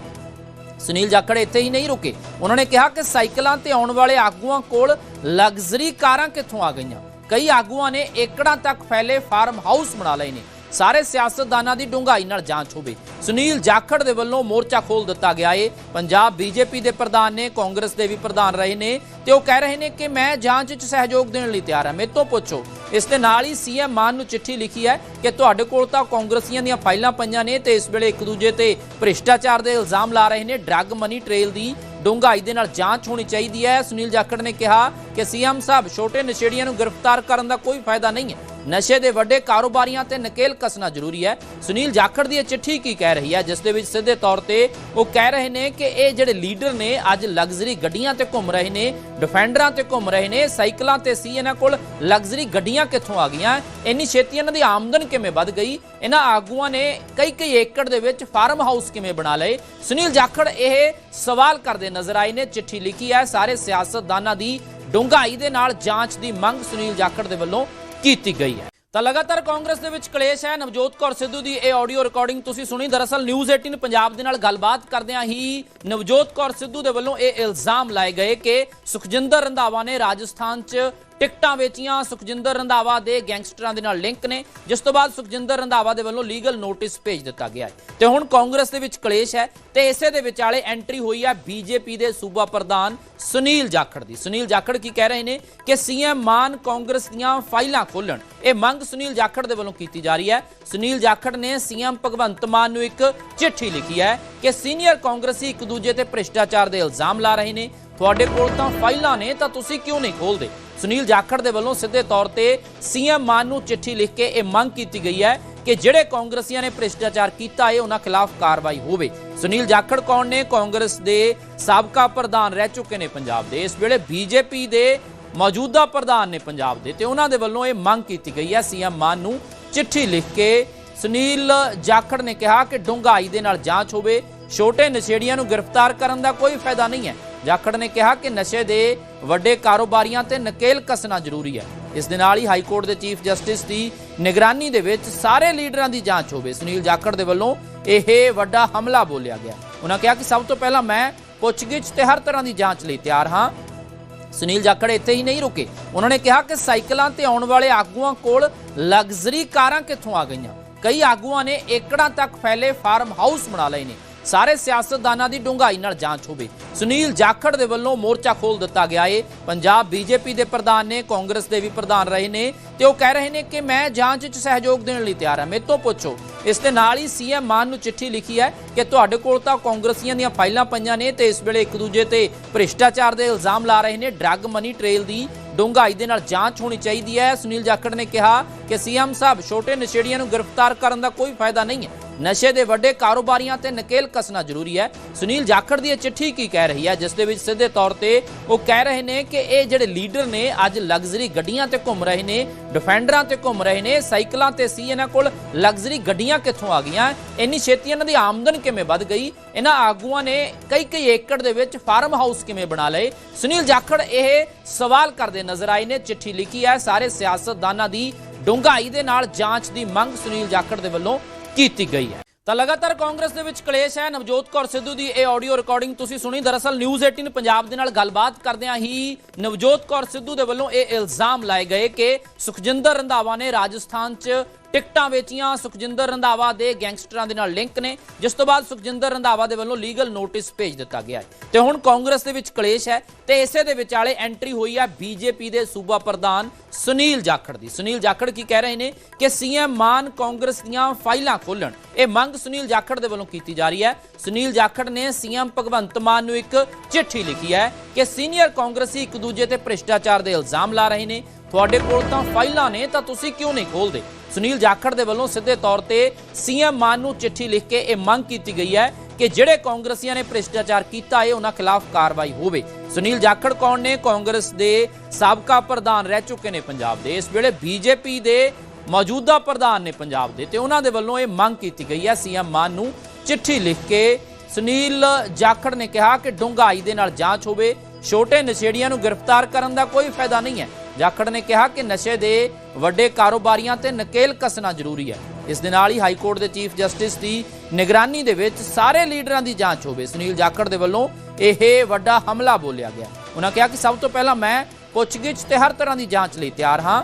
ਸੁਨੀਲ ਜਾਖੜ ਇੱਥੇ ਹੀ ਨਹੀਂ ਰੁਕੇ। ਉਹਨਾਂ ਨੇ ਕਿਹਾ ਕਿ ਸਾਈਕਲਾਂ ਤੇ ਆਉਣ ਵਾਲੇ ਆਗੂਆਂ ਕੋਲ ਲਗਜ਼ਰੀ ਕਾਰਾਂ ਕਿੱਥੋਂ ਆ ਗਈਆਂ? ਕਈ ਆਗੂਆਂ ਨੇ ਏਕੜਾਂ ਤੱਕ ਫੈਲੇ ਫਾਰਮ ਹਾਊਸ ਬਣਾ ਲਏ ਨੇ। ਸਾਰੇ ਸਿਆਸਤਦਾਨਾਂ ਦੀ ਡੂੰਘਾਈ ਨਾਲ ਜਾਂਚ ਹੋਵੇ। ਸੁਨੀਲ ਜਾਖੜ ਦੇ ਵੱਲੋਂ ਮੋਰਚਾ ਖੋਲ ਦਿੱਤਾ ਗਿਆ ਏ। ਪੰਜਾਬ ਬੀਜੇਪੀ ਦੇ ਪ੍ਰਧਾਨ ਨੇ, ਕਾਂਗਰਸ ਦੇ ਵੀ ਪ੍ਰਧਾਨ ਰਹੇ ਨੇ ਤੇ ਉਹ ਕਹਿ ਰਹੇ ਨੇ ਕਿ ਮੈਂ ਜਾਂਚ 'ਚ ਸਹਿਯੋਗ ਦੇਣ ਲਈ ਤਿਆਰ ਹਾਂ। ਮੇਰੇ ਤੋਂ ਪੁੱਛੋ, ਇਸ ਦੇ ਨਾਲ ਹੀ ਸੀਐਮ ਮਾਨ ਨੂੰ ਚਿੱਠੀ ਲਿਖੀ ਹੈ ਕਿ ਤੁਹਾਡੇ ਕੋਲ ਤਾਂ ਕਾਂਗਰਸੀਆਂ ਦੀਆਂ ਫਾਈਲਾਂ ਪਈਆਂ ਨੇ ਤੇ ਇਸ ਵੇਲੇ ਇੱਕ ਦੂਜੇ ਤੇ ਭ੍ਰਿਸ਼ਟਾਚਾਰ ਦੇ ਇਲਜ਼ਾਮ ਲਾ ਰਹੇ ਨੇ। ਡਰੱਗ ਮਨੀ ਟ੍ਰੇਲ ਦੀ ਡੂੰਘਾਈ ਦੇ ਨਾਲ ਜਾਂਚ ਹੋਣੀ ਚਾਹੀਦੀ ਹੈ। ਸੁਨੀਲ ਜਾਖੜ ਨੇ ਕਿਹਾ ਕਿ ਸੀਐਮ ਸਾਹਿਬ ਛੋਟੇ ਨਸ਼ੇੜੀਆਂ ਨੂੰ ਗ੍ਰਿਫਤਾਰ ਕਰਨ ਦਾ ਕੋਈ ਫਾਇਦਾ ਨਹੀਂ ਹੈ। ਨਸ਼ੇ ਦੇ ਵੱਡੇ ਕਾਰੋਬਾਰੀਆਂ ਤੇ ਨਕੇਲ ਕਸਣਾ ਜ਼ਰੂਰੀ ਹੈ। ਸੁਨੀਲ ਜਾਖੜ ਦੀ ਇਹ ਚਿੱਠੀ ਕੀ ਕਹਿ ਰਹੀ ਹੈ, ਜਿਸ ਦੇ ਵਿੱਚ ਸਿੱਧੇ ਤੌਰ ਤੇ ਉਹ ਕਹਿ ਰਹੇ ਨੇ ਕਿ ਇਹ ਜਿਹੜੇ ਲੀਡਰ ਨੇ ਅੱਜ ਲਗਜ਼ਰੀ ਗੱਡੀਆਂ ਤੇ ਘੁੰਮ ਰਹੇ ਨੇ, ਡਿਫੈਂਡਰਾਂ ਤੇ ਘੁੰਮ ਰਹੇ ਨੇ, ਸਾਈਕਲਾਂ ਤੇ ਸੀ ਇਹਨਾਂ ਕੋਲ, ਲਗਜ਼ਰੀ ਗੱਡੀਆਂ ਕਿੱਥੋਂ ਆ ਗਈਆਂ, ਇੰਨੀ ਛੇਤੀ ਇਹਨਾਂ ਦੀ ਆਮਦਨ ਕਿਵੇਂ ਵੱਧ ਗਈ? ਇਹਨਾਂ ਆਗੂਆਂ ਨੇ ਕਈ ਕਈ ਏਕੜ ਦੇ ਵਿੱਚ ਫਾਰਮ ਹਾਊਸ ਕਿਵੇਂ ਬਣਾ ਲਏ? ਸੁਨੀਲ ਜਾਖੜ ਇਹ ਸਵਾਲ ਕਰਦੇ ਨਜ਼ਰ ਆਏ ਨੇ, ਚਿੱਠੀ ਲਿਖੀ ਹੈ, ਸਾਰੇ ਸਿਆਸਤਦਾਨਾਂ ਦੀ ਡੂੰਘਾਈ ਦੇ ਨਾਲ ਜਾਂਚ ਦੀ ਮੰਗ ਸੁਨੀਲ ਜਾਖੜ ਦੇ ਵੱਲੋਂ ਕੀਤੀ ਗਈ ਹੈ। ਤਾਂ ਲਗਾਤਾਰ ਕਾਂਗਰਸ ਦੇ ਵਿੱਚ ਕਲੇਸ਼ ਹੈ। ਨਵਜੋਤ ਕੌਰ ਸਿੱਧੂ ਦੀ ਇਹ ਆਡੀਓ ਰਿਕਾਰਡਿੰਗ ਤੁਸੀਂ ਸੁਣੀ। ਦਰਅਸਲ ਨਿਊਜ਼ 18 ਪੰਜਾਬ ਦੇ ਨਾਲ ਗੱਲਬਾਤ ਕਰਦਿਆਂ ਹੀ ਨਵਜੋਤ ਕੌਰ ਸਿੱਧੂ ਦੇ ਵੱਲੋਂ ਇਹ ਇਲਜ਼ਾਮ ਲਾਏ ਗਏ ਕਿ ਸੁਖਜਿੰਦਰ ਰੰਧਾਵਾ ਨੇ ਰਾਜਸਥਾਨ 'ਚ ਟਿਕਟਾਂ ਵੇਚੀਆਂ, ਸੁਖਜਿੰਦਰ ਰੰਧਾਵਾ ਦੇ ਗੈਂਗਸਟਰਾਂ ਦੇ ਨਾਲ ਲਿੰਕ ਨੇ, ਜਿਸ ਤੋਂ ਬਾਅਦ ਸੁਖਜਿੰਦਰ ਰੰਧਾਵਾ ਦੇ ਵੱਲੋਂ ਲੀਗਲ ਨੋਟਿਸ ਭੇਜ ਦਿੱਤਾ ਗਿਆ ਹੈ। ਤੇ ਹੁਣ ਕਾਂਗਰਸ ਦੇ ਵਿੱਚ ਕਲੇਸ਼ ਹੈ ਤੇ ਇਸੇ ਦੇ ਵਿਚਾਲੇ ਐਂਟਰੀ ਹੋਈ ਹੈ ਬੀਜੇਪੀ ਦੇ ਸੂਬਾ ਪ੍ਰਧਾਨ ਸੁਨੀਲ ਜਾਖੜ ਦੀ। ਸੁਨੀਲ ਜਾਖੜ ਕੀ ਕਹਿ ਰਹੇ ਨੇ ਕਿ ਸੀਐਮ ਮਾਨ ਕਾਂਗਰਸ ਦੀਆਂ ਫਾਈਲਾਂ ਖੋਲਣ ਇਹ ਮੰਗ ਸੁਨੀਲ ਜਾਖੜ ਦੇ ਵੱਲੋਂ ਕੀਤੀ ਜਾ ਰਹੀ ਹੈ। ਸੁਨੀਲ ਜਾਖੜ ਨੇ ਸੀਐਮ ਭਗਵੰਤ ਮਾਨ ਨੂੰ ਇੱਕ ਚਿੱਠੀ ਲਿਖੀ ਹੈ ਕਿ ਸੀਨੀਅਰ ਕਾਂਗਰਸੀ ਇੱਕ ਦੂਜੇ ਤੇ ਭ੍ਰਿਸ਼ਟਾਚਾਰ ਦੇ ਇਲਜ਼ਾਮ ਲਾ ਰਹੇ ਨੇ। ਤੁਹਾਡੇ ਕੋਲ ਤਾਂ ਫਾਈਲਾਂ ਨੇ, ਤਾਂ ਤੁਸੀਂ ਕਿਉਂ ਨਹੀਂ ਖੋਲਦੇ? ਸੁਨੀਲ ਜਾਖੜ ਦੇ ਵੱਲੋਂ ਸਿੱਧੇ ਤੌਰ ਤੇ ਸੀਐਮ ਮਾਨ ਨੂੰ ਚਿੱਠੀ ਲਿਖ ਕੇ ਇਹ ਮੰਗ ਕੀਤੀ ਗਈ ਹੈ ਕਿ ਜਿਹੜੇ ਕਾਂਗਰਸੀਆਂ ਨੇ ਭ੍ਰਿਸ਼ਟਾਚਾਰ ਕੀਤਾ ਹੈ ਉਹਨਾਂ ਖਿਲਾਫ ਕਾਰਵਾਈ ਹੋਵੇ। ਸੁਨੀਲ ਜਾਖੜ ਕੌਣ ਨੇ? ਕਾਂਗਰਸ ਦੇ ਸਾਬਕਾ ਪ੍ਰਧਾਨ ਰਹਿ ਚੁੱਕੇ ਨੇ ਪੰਜਾਬ ਦੇ। ਇਸ ਵੇਲੇ ਬੀਜੇਪੀ ਦੇ ਮੌਜੂਦਾ ਪ੍ਰਧਾਨ ਨੇ ਪੰਜਾਬ ਦੇ। ਤੇ ਉਹਨਾਂ ਦੇ ਵੱਲੋਂ ਇਹ ਮੰਗ ਕੀਤੀ ਗਈ ਹੈ ਸੀਐਮ ਮਾਨ ਨੂੰ ਚਿੱਠੀ ਲਿਖ ਕੇ। ਸੁਨੀਲ ਜਾਖੜ ਨੇ ਕਿਹਾ ਕਿ ਡੂੰਘਾਈ ਦੇ ਨਾਲ ਜਾਂਚ ਹੋਵੇ। ਛੋਟੇ ਨਸ਼ੇੜੀਆਂ ਨੂੰ ਗ੍ਰਿਫਤਾਰ ਕਰਨ ਦਾ ਕੋਈ ਫਾਇਦਾ ਨਹੀਂ ਹੈ। ਜਾਖੜ ਨੇ ਕਿਹਾ ਕਿ ਨਸ਼ੇ ਦੇ ਵੱਡੇ ਕਾਰੋਬਾਰੀਆਂ ਤੇ ਨਕੇਲ ਕੱਸਣਾ ਜ਼ਰੂਰੀ ਹੈ। ਇਸ ਦੇ ਨਾਲ ਹੀ ਹਾਈ ਕੋਰਟ ਦੇ ਚੀਫ ਜਸਟਿਸ ਦੀ ਨਿਗਰਾਨੀ ਦੇ ਵਿੱਚ ਸਾਰੇ ਲੀਡਰਾਂ ਦੀ ਜਾਂਚ ਹੋਵੇ। ਸੁਨੀਲ ਜਾਖੜ ਦੇ ਵੱਲੋਂ ਇਹ ਵੱਡਾ ਹਮਲਾ ਬੋਲਿਆ ਗਿਆ। ਉਹਨਾਂ ਕਿਹਾ ਕਿ ਸਭ ਤੋਂ ਪਹਿਲਾਂ ਮੈਂ ਪੁੱਛਗਿੱਛ ਤੇ ਹਰ ਤਰ੍ਹਾਂ ਦੀ ਜਾਂਚ ਲਈ ਤਿਆਰ ਹਾਂ। ਸੁਨੀਲ ਜਾਖੜ ਇੱਥੇ ਹੀ ਨਹੀਂ ਰੁਕੇ। ਉਹਨਾਂ ਨੇ ਕਿਹਾ ਕਿ ਸਾਈਕਲਾਂ ਤੇ ਆਉਣ ਵਾਲੇ ਆਗੂਆਂ ਕੋਲ ਲਗਜ਼ਰੀ ਕਾਰਾਂ ਕਿੱਥੋਂ ਆ ਗਈਆਂ? ਕਈ ਆਗੂਆਂ ਨੇ ਏਕੜਾਂ ਤੱਕ ਫੈਲੇ ਫਾਰਮ ਹਾਊਸ ਬਣਾ ਲਏ ਨੇ। ਸਾਰੇ ਸਿਆਸਤਦਾਨਾਂ ਦੀ ਡੂੰਘਾਈ ਨਾਲ ਜਾਂਚ ਹੋਵੇ। ਸੁਨੀਲ ਜਾਖੜ ਦੇ ਵੱਲੋਂ ਮੋਰਚਾ ਖੋਲ ਦਿੱਤਾ ਗਿਆ ਏ। ਪੰਜਾਬ ਬੀਜੇਪੀ ਦੇ ਪ੍ਰਧਾਨ ਨੇ, ਕਾਂਗਰਸ ਦੇ ਵੀ ਪ੍ਰਧਾਨ ਰਹੇ ਨੇ ਤੇ ਉਹ ਕਹਿ ਰਹੇ ਨੇ ਕਿ ਮੈਂ ਜਾਂਚ 'ਚ ਸਹਿਯੋਗ ਦੇਣ ਲਈ ਤਿਆਰ ਹਾਂ। ਮੇਰੇ ਤੋਂ ਪੁੱਛੋ, ਇਸ ਦੇ ਨਾਲ ਹੀ ਸੀਐਮ ਮਾਨ ਨੂੰ ਚਿੱਠੀ ਲਿਖੀ ਹੈ ਕਿ ਤੁਹਾਡੇ ਕੋਲ ਤਾਂ ਕਾਂਗਰਸੀਆਂ ਦੀਆਂ ਫਾਈਲਾਂ ਪਈਆਂ ਨੇ ਤੇ ਇਸ ਵੇਲੇ ਇੱਕ ਦੂਜੇ ਤੇ ਭ੍ਰਿਸ਼ਟਾਚਾਰ ਦੇ ਇਲਜ਼ਾਮ ਲਾ ਰਹੇ ਨੇ। ਡਰੱਗ ਮਨੀ ਟ੍ਰੇਲ ਦੀ ਡੂੰਘਾਈ ਦੇ ਨਾਲ ਜਾਂਚ ਹੋਣੀ ਚਾਹੀਦੀ ਹੈ। ਸੁਨੀਲ ਜਾਖੜ ਨੇ ਕਿਹਾ ਕਿ ਸੀਐਮ ਸਾਹਿਬ ਛੋਟੇ ਨਸ਼ੇੜੀਆਂ ਨੂੰ ਗ੍ਰਿਫਤਾਰ ਕਰਨ ਦਾ ਕੋਈ ਫਾਇਦਾ ਨਹੀਂ ਹੈ। ਨਸ਼ੇ ਦੇ ਵੱਡੇ ਕਾਰੋਬਾਰੀਆਂ ਤੇ ਨਕੇਲ ਕੱਸਣਾ ਜ਼ਰੂਰੀ ਹੈ। ਸੁਨੀਲ ਜਾਖੜ ਦੀ ਇਹ ਚਿੱਠੀ ਕੀ ਕਹਿ ਰਹੀ ਹੈ, ਜਿਸ ਦੇ ਵਿੱਚ ਸਿੱਧੇ ਤੌਰ ਤੇ ਉਹ ਕਹਿ ਰਹੇ ਨੇ ਕਿ ਇਹ ਜਿਹੜੇ ਲੀਡਰ ਨੇ ਅੱਜ ਲਗਜ਼ਰੀ ਗੱਡੀਆਂ ਤੇ ਘੁੰਮ ਰਹੇ ਨੇ, ਡਿਫੈਂਡਰਾਂ ਤੇ ਘੁੰਮ ਰਹੇ ਨੇ, ਸਾਈਕਲਾਂ ਤੇ ਸੀ ਇਹਨਾਂ ਕੋਲ, ਲਗਜ਼ਰੀ ਗੱਡੀਆਂ ਕਿੱਥੋਂ ਆ ਗਈਆਂ, ਇੰਨੀ ਛੇਤੀ ਇਹਨਾਂ ਦੀ ਆਮਦਨ ਕਿਵੇਂ ਵੱਧ ਗਈ? ਇਹਨਾਂ ਆਗੂਆਂ ਨੇ ਕਈ ਕਈ ਏਕੜ ਦੇ ਵਿੱਚ ਫਾਰਮ ਹਾਊਸ ਕਿਵੇਂ ਬਣਾ ਲਏ? ਸੁਨੀਲ ਜਾਖੜ ਇਹ ਸਵਾਲ ਕਰਦੇ ਨਜ਼ਰ ਆਏ ਨੇ, ਚਿੱਠੀ ਲਿਖੀ ਹੈ, ਸਾਰੇ ਸਿਆਸਤਦਾਨਾਂ ਦੀ ਡੂੰਘਾਈ ਦੇ ਨਾਲ ਜਾਂਚ ਦੀ ਮੰਗ ਸੁਨੀਲ ਜਾਖੜ ਦੇ ਵੱਲੋਂ ਕੀਤੀ ਗਈ ਹੈ। ਤਾਂ ਲਗਾਤਾਰ ਕਾਂਗਰਸ ਦੇ ਵਿੱਚ ਕਲੇਸ਼ ਹੈ। ਨਵਜੋਤ ਕੌਰ ਸਿੱਧੂ ਦੀ ਇਹ ਆਡੀਓ ਰਿਕਾਰਡਿੰਗ ਤੁਸੀਂ ਸੁਣੀ। ਦਰਅਸਲ ਨਿਊਜ਼ 18 ਪੰਜਾਬ ਦੇ ਨਾਲ ਗੱਲਬਾਤ ਕਰਦਿਆਂ ਹੀ ਨਵਜੋਤ ਕੌਰ ਸਿੱਧੂ ਦੇ ਵੱਲੋਂ ਇਹ ਇਲਜ਼ਾਮ ਲਾਏ ਗਏ ਕਿ ਸੁਖਜਿੰਦਰ ਰੰਧਾਵਾ ਨੇ ਰਾਜਸਥਾਨ 'ਚ ਟਿਕਟਾਂ ਵੇਚੀਆਂ। ਸੁਖਜਿੰਦਰ ਰੰਧਾਵਾ ਦੇ ਗੈਂਗਸਟਰਾਂ ਦੇ ਨਾਲ ਲਿੰਕ ਨੇ। ਜਿਸ ਤੋਂ ਬਾਅਦ ਸੁਖਜਿੰਦਰ ਰੰਧਾਵਾ ਦੇ ਵੱਲੋਂ ਲੀਗਲ ਨੋਟਿਸ ਭੇਜ ਦਿੱਤਾ ਗਿਆ ਹੈ। ਤੇ ਹੁਣ ਕਾਂਗਰਸ ਦੇ ਵਿੱਚ ਕਲੇਸ਼ ਹੈ ਤੇ ਇਸੇ ਦੇ ਵਿਚਾਲੇ ਐਂਟਰੀ ਹੋਈ ਹੈ ਬੀਜੇਪੀ ਦੇ ਸੂਬਾ ਪ੍ਰਧਾਨ ਸੁਨੀਲ ਜਾਖੜ ਦੀ। ਸੁਨੀਲ ਜਾਖੜ ਕੀ ਕਹਿ ਰਹੇ ਨੇ ਕਿ ਸੀਐਮ ਮਾਨ ਕਾਂਗਰਸ ਦੀਆਂ ਫਾਈਲਾਂ ਖੋਲਣ ਇਹ ਮੰਗ ਸੁਨੀਲ ਜਾਖੜ ਦੇ ਵੱਲੋਂ ਕੀਤੀ ਜਾ ਰਹੀ ਹੈ। ਸੁਨੀਲ ਜਾਖੜ ਨੇ ਸੀਐਮ ਭਗਵੰਤ ਮਾਨ ਨੂੰ ਇੱਕ ਚਿੱਠੀ ਲਿਖੀ ਹੈ ਕਿ ਸੀਨੀਅਰ ਕਾਂਗਰਸੀ ਇੱਕ ਦੂਜੇ ਤੇ ਭ੍ਰਿਸ਼ਟਾਚਾਰ ਦੇ ਇਲਜ਼ਾਮ ਲਾ ਰਹੇ ਨੇ। ਤੁਹਾਡੇ ਕੋਲ ਤਾਂ ਫਾਈਲਾਂ ਨੇ, ਤਾਂ ਤੁਸੀਂ ਕਿਉਂ ਨਹੀਂ ਖੋਲਦੇ ਸੁਨੀਲ ਜਾਖੜ ਦੇ ਵੱਲੋਂ ਸਿੱਧੇ ਤੌਰ ਤੇ ਸੀਐਮ ਮਾਨ ਨੂੰ ਚਿੱਠੀ ਲਿਖ ਕੇ ਇਹ ਮੰਗ ਕੀਤੀ ਗਈ ਹੈ ਕਿ ਜਿਹੜੇ ਕਾਂਗਰਸੀਆਂ ਨੇ ਭ੍ਰਿਸ਼ਟਾਚਾਰ ਕੀਤਾ ਹੈ ਉਹਨਾਂ ਖਿਲਾਫ ਕਾਰਵਾਈ ਹੋਵੇ। ਸੁਨੀਲ ਜਾਖੜ ਕੌਣ ਨੇ? ਕਾਂਗਰਸ ਦੇ ਸਾਬਕਾ ਪ੍ਰਧਾਨ ਰਹਿ ਚੁੱਕੇ ਨੇ ਪੰਜਾਬ ਦੇ। ਇਸ ਵੇਲੇ ਬੀਜੇਪੀ ਦੇ ਮੌਜੂਦਾ ਪ੍ਰਧਾਨ ਨੇ ਪੰਜਾਬ ਦੇ ਤੇ ਉਹਨਾਂ ਦੇ ਵੱਲੋਂ ਇਹ ਮੰਗ ਕੀਤੀ ਗਈ ਹੈ ਸੀਐਮ ਮਾਨ ਨੂੰ ਚਿੱਠੀ ਲਿਖ ਕੇ। ਸੁਨੀਲ ਜਾਖੜ ਨੇ ਕਿਹਾ ਕਿ ਡੂੰਘਾਈ ਦੇ ਨਾਲ ਜਾਂਚ ਹੋਵੇ, ਛੋਟੇ ਨਸ਼ੇੜੀਆਂ ਨੂੰ ਗ੍ਰਿਫਤਾਰ ਕਰਨ ਦਾ ਕੋਈ ਫਾਇਦਾ ਨਹੀਂ ਹੈ। ਜਾਖੜ ਨੇ ਕਿਹਾ ਕਿ ਨਸ਼ੇ ਦੇ ਵੱਡੇ ਕਾਰੋਬਾਰੀਆਂ ਤੇ ਨਕੇਲ ਕਸਣਾ ਜ਼ਰੂਰੀ ਹੈ। ਇਸ ਦੇ ਨਾਲ ਹੀ ਹਾਈ ਕੋਰਟ ਦੇ ਚੀਫ ਜਸਟਿਸ ਦੀ ਨਿਗਰਾਨੀ ਦੇ ਵਿੱਚ ਸਾਰੇ ਲੀਡਰਾਂ ਦੀ ਜਾਂਚ ਹੋਵੇ। ਸੁਨੀਲ ਜਾਖੜ ਦੇ ਵੱਲੋਂ ਇਹ ਵੱਡਾ ਹਮਲਾ ਬੋਲਿਆ ਗਿਆ। ਉਹਨਾਂ ਕਿਹਾ ਕਿ ਸਭ ਤੋਂ ਪਹਿਲਾਂ ਮੈਂ ਪੁੱਛਗਿੱਛ ਤੇ ਹਰ ਤਰ੍ਹਾਂ ਦੀ ਜਾਂਚ ਲਈ ਤਿਆਰ ਹਾਂ।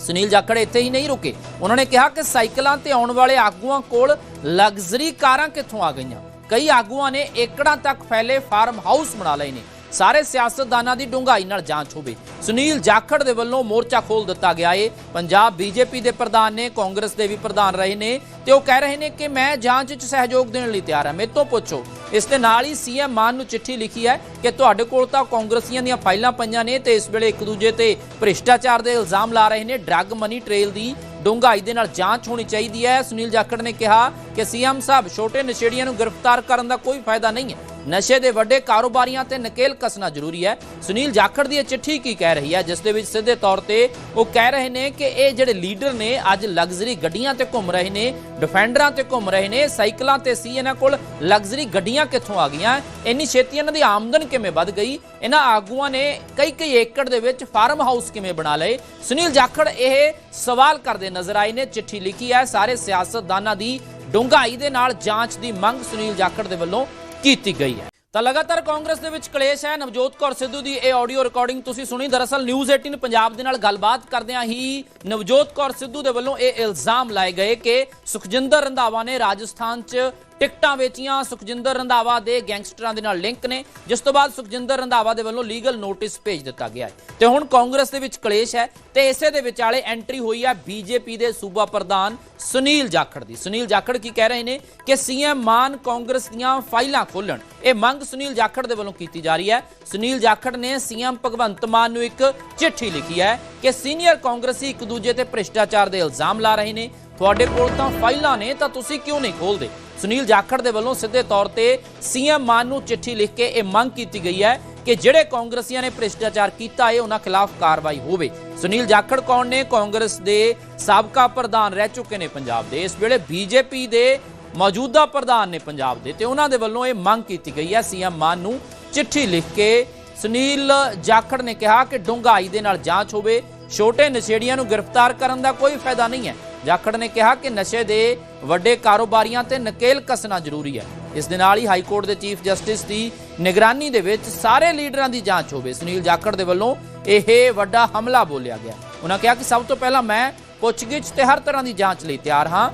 ਸੁਨੀਲ ਜਾਖੜ ਇੱਥੇ ਹੀ ਨਹੀਂ ਰੁਕੇ। ਉਹਨਾਂ ਨੇ ਕਿਹਾ ਕਿ ਸਾਈਕਲਾਂ ਤੇ ਆਉਣ ਵਾਲੇ ਆਗੂਆਂ ਕੋਲ ਲਗਜ਼ਰੀ ਕਾਰਾਂ ਕਿੱਥੋਂ ਆ ਗਈਆਂ? ਕਈ ਆਗੂਆਂ ਨੇ ਏਕੜਾਂ ਤੱਕ ਫੈਲੇ ਫਾਰਮ ਹਾਊਸ ਬਣਾ ਲਏ ਨੇ। ਸਾਰੇ ਸਿਆਸਤਦਾਨਾਂ ਦੀ ਡੂੰਘਾਈ ਨਾਲ ਜਾਂਚ ਹੋਵੇ। ਸੁਨੀਲ ਜਾਖੜ ਦੇ ਵੱਲੋਂ ਮੋਰਚਾ ਖੋਲ ਦਿੱਤਾ ਗਿਆ ਏ। ਪੰਜਾਬ ਬੀਜੇਪੀ ਦੇ ਪ੍ਰਧਾਨ ਨੇ, ਕਾਂਗਰਸ ਦੇ ਵੀ ਪ੍ਰਧਾਨ ਰਹੇ ਨੇ ਤੇ ਉਹ ਕਹਿ ਰਹੇ ਨੇ ਕਿ ਮੈਂ ਜਾਂਚ 'ਚ ਸਹਿਯੋਗ ਦੇਣ ਲਈ ਤਿਆਰ ਹਾਂ। ਮੇਰੇ ਤੋਂ ਪੁੱਛੋ। ਇਸ ਦੇ ਨਾਲ ਹੀ ਸੀਐਮ ਮਾਨ ਨੂੰ ਚਿੱਠੀ ਲਿਖੀ ਹੈ ਕਿ ਤੁਹਾਡੇ ਕੋਲ ਤਾਂ ਕਾਂਗਰਸੀਆਂ ਦੀਆਂ ਫਾਈਲਾਂ ਪਈਆਂ ਨੇ ਤੇ ਇਸ ਵੇਲੇ ਇੱਕ ਦੂਜੇ ਤੇ ਭ੍ਰਿਸ਼ਟਾਚਾਰ ਦੇ ਇਲਜ਼ਾਮ ਲਾ ਰਹੇ ਨੇ। ਡਰੱਗ ਮਨੀ ਟ੍ਰੇਲ ਦੀ ਡੂੰਘਾਈ ਦੇ ਨਾਲ ਜਾਂਚ ਹੋਣੀ ਚਾਹੀਦੀ ਹੈ। ਸੁਨੀਲ ਜਾਖੜ ਨੇ ਕਿਹਾ ਕਿ ਸੀਐਮ ਸਾਹਿਬ ਛੋਟੇ ਨਸ਼ੇੜੀਆਂ ਨੂੰ ਗ੍ਰਿਫਤਾਰ ਕਰਨ ਦਾ ਕੋਈ ਫਾਇਦਾ ਨਹੀਂ ਹੈ। ਨਸ਼ੇ ਦੇ ਵੱਡੇ ਕਾਰੋਬਾਰੀਆਂ ਤੇ ਨਕੇਲ ਕਸਣਾ ਜ਼ਰੂਰੀ ਹੈ। ਸੁਨੀਲ ਜਾਖੜ ਦੀ ਇਹ ਚਿੱਠੀ ਕੀ ਕਹਿ ਰਹੀ ਹੈ, ਜਿਸ ਦੇ ਵਿੱਚ ਸਿੱਧੇ ਤੌਰ ਤੇ ਉਹ ਕਹਿ ਰਹੇ ਨੇ ਕਿ ਇਹ ਜਿਹੜੇ ਲੀਡਰ ਨੇ ਅੱਜ ਲਗਜ਼ਰੀ ਗੱਡੀਆਂ ਤੇ ਘੁੰਮ ਰਹੇ ਨੇ, ਡਿਫੈਂਡਰਾਂ ਤੇ ਘੁੰਮ ਰਹੇ ਨੇ, ਸਾਈਕਲਾਂ ਤੇ ਸੀ ਇਹਨਾਂ ਕੋਲ, ਲਗਜ਼ਰੀ ਗੱਡੀਆਂ ਕਿੱਥੋਂ ਆ ਗਈਆਂ, ਇੰਨੀ ਛੇਤੀ ਇਹਨਾਂ ਦੀ ਆਮਦਨ ਕਿਵੇਂ ਵੱਧ ਗਈ? ਇਹਨਾਂ ਆਗੂਆਂ ਨੇ ਕਈ ਕਈ ਏਕੜ ਦੇ ਵਿੱਚ ਫਾਰਮ ਹਾਊਸ ਕਿਵੇਂ ਬਣਾ ਲਏ? ਸੁਨੀਲ ਜਾਖੜ ਇਹ ਸਵਾਲ ਕਰਦੇ ਨਜ਼ਰ ਆਏ ਨੇ, ਚਿੱਠੀ ਲਿਖੀ ਹੈ, ਸਾਰੇ ਸਿਆਸਤਦਾਨਾਂ ਦੀ ਡੂੰਘਾਈ ਦੇ ਨਾਲ ਜਾਂਚ ਦੀ ਮੰਗ ਸੁਨੀਲ ਜਾਖੜ ਦੇ ਵੱਲੋਂ ਕੀਤੀ ਗਈ ਹੈ। ਤਾਂ ਲਗਾਤਾਰ ਕਾਂਗਰਸ ਦੇ ਵਿੱਚ ਕਲੇਸ਼ ਹੈ। ਨਵਜੋਤ ਕੌਰ ਸਿੱਧੂ ਦੀ ਇਹ ਆਡੀਓ ਰਿਕਾਰਡਿੰਗ ਤੁਸੀਂ ਸੁਣੀ। ਦਰਅਸਲ ਨਿਊਜ਼ 18 ਪੰਜਾਬ ਦੇ ਨਾਲ ਗੱਲਬਾਤ ਕਰਦਿਆਂ ਹੀ ਨਵਜੋਤ ਕੌਰ ਸਿੱਧੂ ਦੇ ਵੱਲੋਂ ਇਹ ਇਲਜ਼ਾਮ ਲਾਏ ਗਏ ਕਿ ਸੁਖਜਿੰਦਰ ਰੰਧਾਵਾ ਨੇ ਰਾਜਸਥਾਨ 'ਚ ਟਿਕਟਾਂ ਵੇਚੀਆਂ। ਸੁਖਜਿੰਦਰ ਰੰਧਾਵਾ ਦੇ ਗੈਂਗਸਟਰਾਂ ਦੇ ਨਾਲ ਲਿੰਕ ਨੇ। ਜਿਸ ਤੋਂ ਬਾਅਦ ਸੁਖਜਿੰਦਰ ਰੰਧਾਵਾ ਦੇ ਵੱਲੋਂ ਲੀਗਲ ਨੋਟਿਸ ਭੇਜ ਦਿੱਤਾ ਗਿਆ ਹੈ। ਤੇ ਹੁਣ ਕਾਂਗਰਸ ਦੇ ਵਿੱਚ ਕਲੇਸ਼ ਹੈ ਤੇ ਇਸੇ ਦੇ ਵਿਚਾਲੇ ਐਂਟਰੀ ਹੋਈ ਹੈ ਬੀਜੇਪੀ ਦੇ ਸੂਬਾ ਪ੍ਰਧਾਨ ਸੁਨੀਲ ਜਾਖੜ ਦੀ। ਸੁਨੀਲ ਜਾਖੜ ਕੀ ਕਹਿ ਰਹੇ ਨੇ ਕਿ ਸੀਐਮ ਮਾਨ ਕਾਂਗਰਸ ਦੀਆਂ ਫਾਈਲਾਂ ਖੋਲਣ ਇਹ ਮੰਗ ਸੁਨੀਲ ਜਾਖੜ ਦੇ ਵੱਲੋਂ ਕੀਤੀ ਜਾ ਰਹੀ ਹੈ। ਸੁਨੀਲ ਜਾਖੜ ਨੇ ਸੀਐਮ ਭਗਵੰਤ ਮਾਨ ਨੂੰ ਇੱਕ ਚਿੱਠੀ ਲਿਖੀ ਹੈ ਕਿ ਸੀਨੀਅਰ ਕਾਂਗਰਸੀ ਇੱਕ ਦੂਜੇ ਤੇ ਭ੍ਰਿਸ਼ਟਾਚਾਰ ਦੇ ਇਲਜ਼ਾਮ ਲਾ ਰਹੇ ਨੇ। ਤੁਹਾਡੇ ਕੋਲ ਤਾਂ ਫਾਈਲਾਂ ਨੇ, ਤਾਂ ਤੁਸੀਂ ਕਿਉਂ ਨਹੀਂ ਖੋਲਦੇ ਸੁਨੀਲ ਜਾਖੜ ਦੇ ਵੱਲੋਂ ਸਿੱਧੇ ਤੌਰ ਤੇ ਸੀਐਮ ਮਾਨ ਨੂੰ ਚਿੱਠੀ ਲਿਖ ਕੇ ਇਹ ਮੰਗ ਕੀਤੀ ਗਈ ਹੈ ਕਿ ਜਿਹੜੇ ਕਾਂਗਰਸੀਆਂ ਨੇ ਭ੍ਰਿਸ਼ਟਾਚਾਰ ਕੀਤਾ ਹੈ ਉਹਨਾਂ ਖਿਲਾਫ ਕਾਰਵਾਈ ਹੋਵੇ। ਸੁਨੀਲ ਜਾਖੜ ਕੌਣ ਨੇ? ਕਾਂਗਰਸ ਦੇ ਸਾਬਕਾ ਪ੍ਰਧਾਨ ਰਹਿ ਚੁੱਕੇ ਨੇ ਪੰਜਾਬ ਦੇ। ਇਸ ਵੇਲੇ ਬੀਜੇਪੀ ਦੇ ਮੌਜੂਦਾ ਪ੍ਰਧਾਨ ਨੇ ਪੰਜਾਬ ਦੇ ਤੇ ਉਹਨਾਂ ਦੇ ਵੱਲੋਂ ਇਹ ਮੰਗ ਕੀਤੀ ਗਈ ਹੈ ਸੀਐਮ ਮਾਨ ਨੂੰ ਚਿੱਠੀ ਲਿਖ ਕੇ। ਸੁਨੀਲ ਜਾਖੜ ਨੇ ਕਿਹਾ ਕਿ ਡੂੰਘਾਈ ਦੇ ਨਾਲ ਜਾਂਚ ਹੋਵੇ, ਛੋਟੇ ਨਸ਼ੇੜੀਆਂ ਨੂੰ ਗ੍ਰਿਫਤਾਰ ਕਰਨ ਦਾ ਕੋਈ ਫਾਇਦਾ ਨਹੀਂ ਹੈ। ਜਾਖੜ ਨੇ ਕਿਹਾ ਕਿ ਨਸ਼ੇ ਦੇ ਵੱਡੇ ਕਾਰੋਬਾਰੀਆਂ ਤੇ ਨਕੇਲ ਕਸਣਾ ਜ਼ਰੂਰੀ ਹੈ। ਇਸ ਦੇ ਨਾਲ ਹੀ ਹਾਈ ਕੋਰਟ ਦੇ ਚੀਫ ਜਸਟਿਸ ਦੀ ਨਿਗਰਾਨੀ ਦੇ ਵਿੱਚ ਸਾਰੇ ਲੀਡਰਾਂ ਦੀ ਜਾਂਚ ਹੋਵੇ। ਸੁਨੀਲ ਜਾਖੜ ਦੇ ਵੱਲੋਂ ਇਹ ਵੱਡਾ ਹਮਲਾ ਬੋਲਿਆ ਗਿਆ। ਉਹਨਾਂ ਕਿਹਾ ਕਿ ਸਭ ਤੋਂ ਪਹਿਲਾਂ ਮੈਂ ਪੁੱਛਗਿੱਛ ਤੇ ਹਰ ਤਰ੍ਹਾਂ ਦੀ ਜਾਂਚ ਲਈ ਤਿਆਰ ਹਾਂ।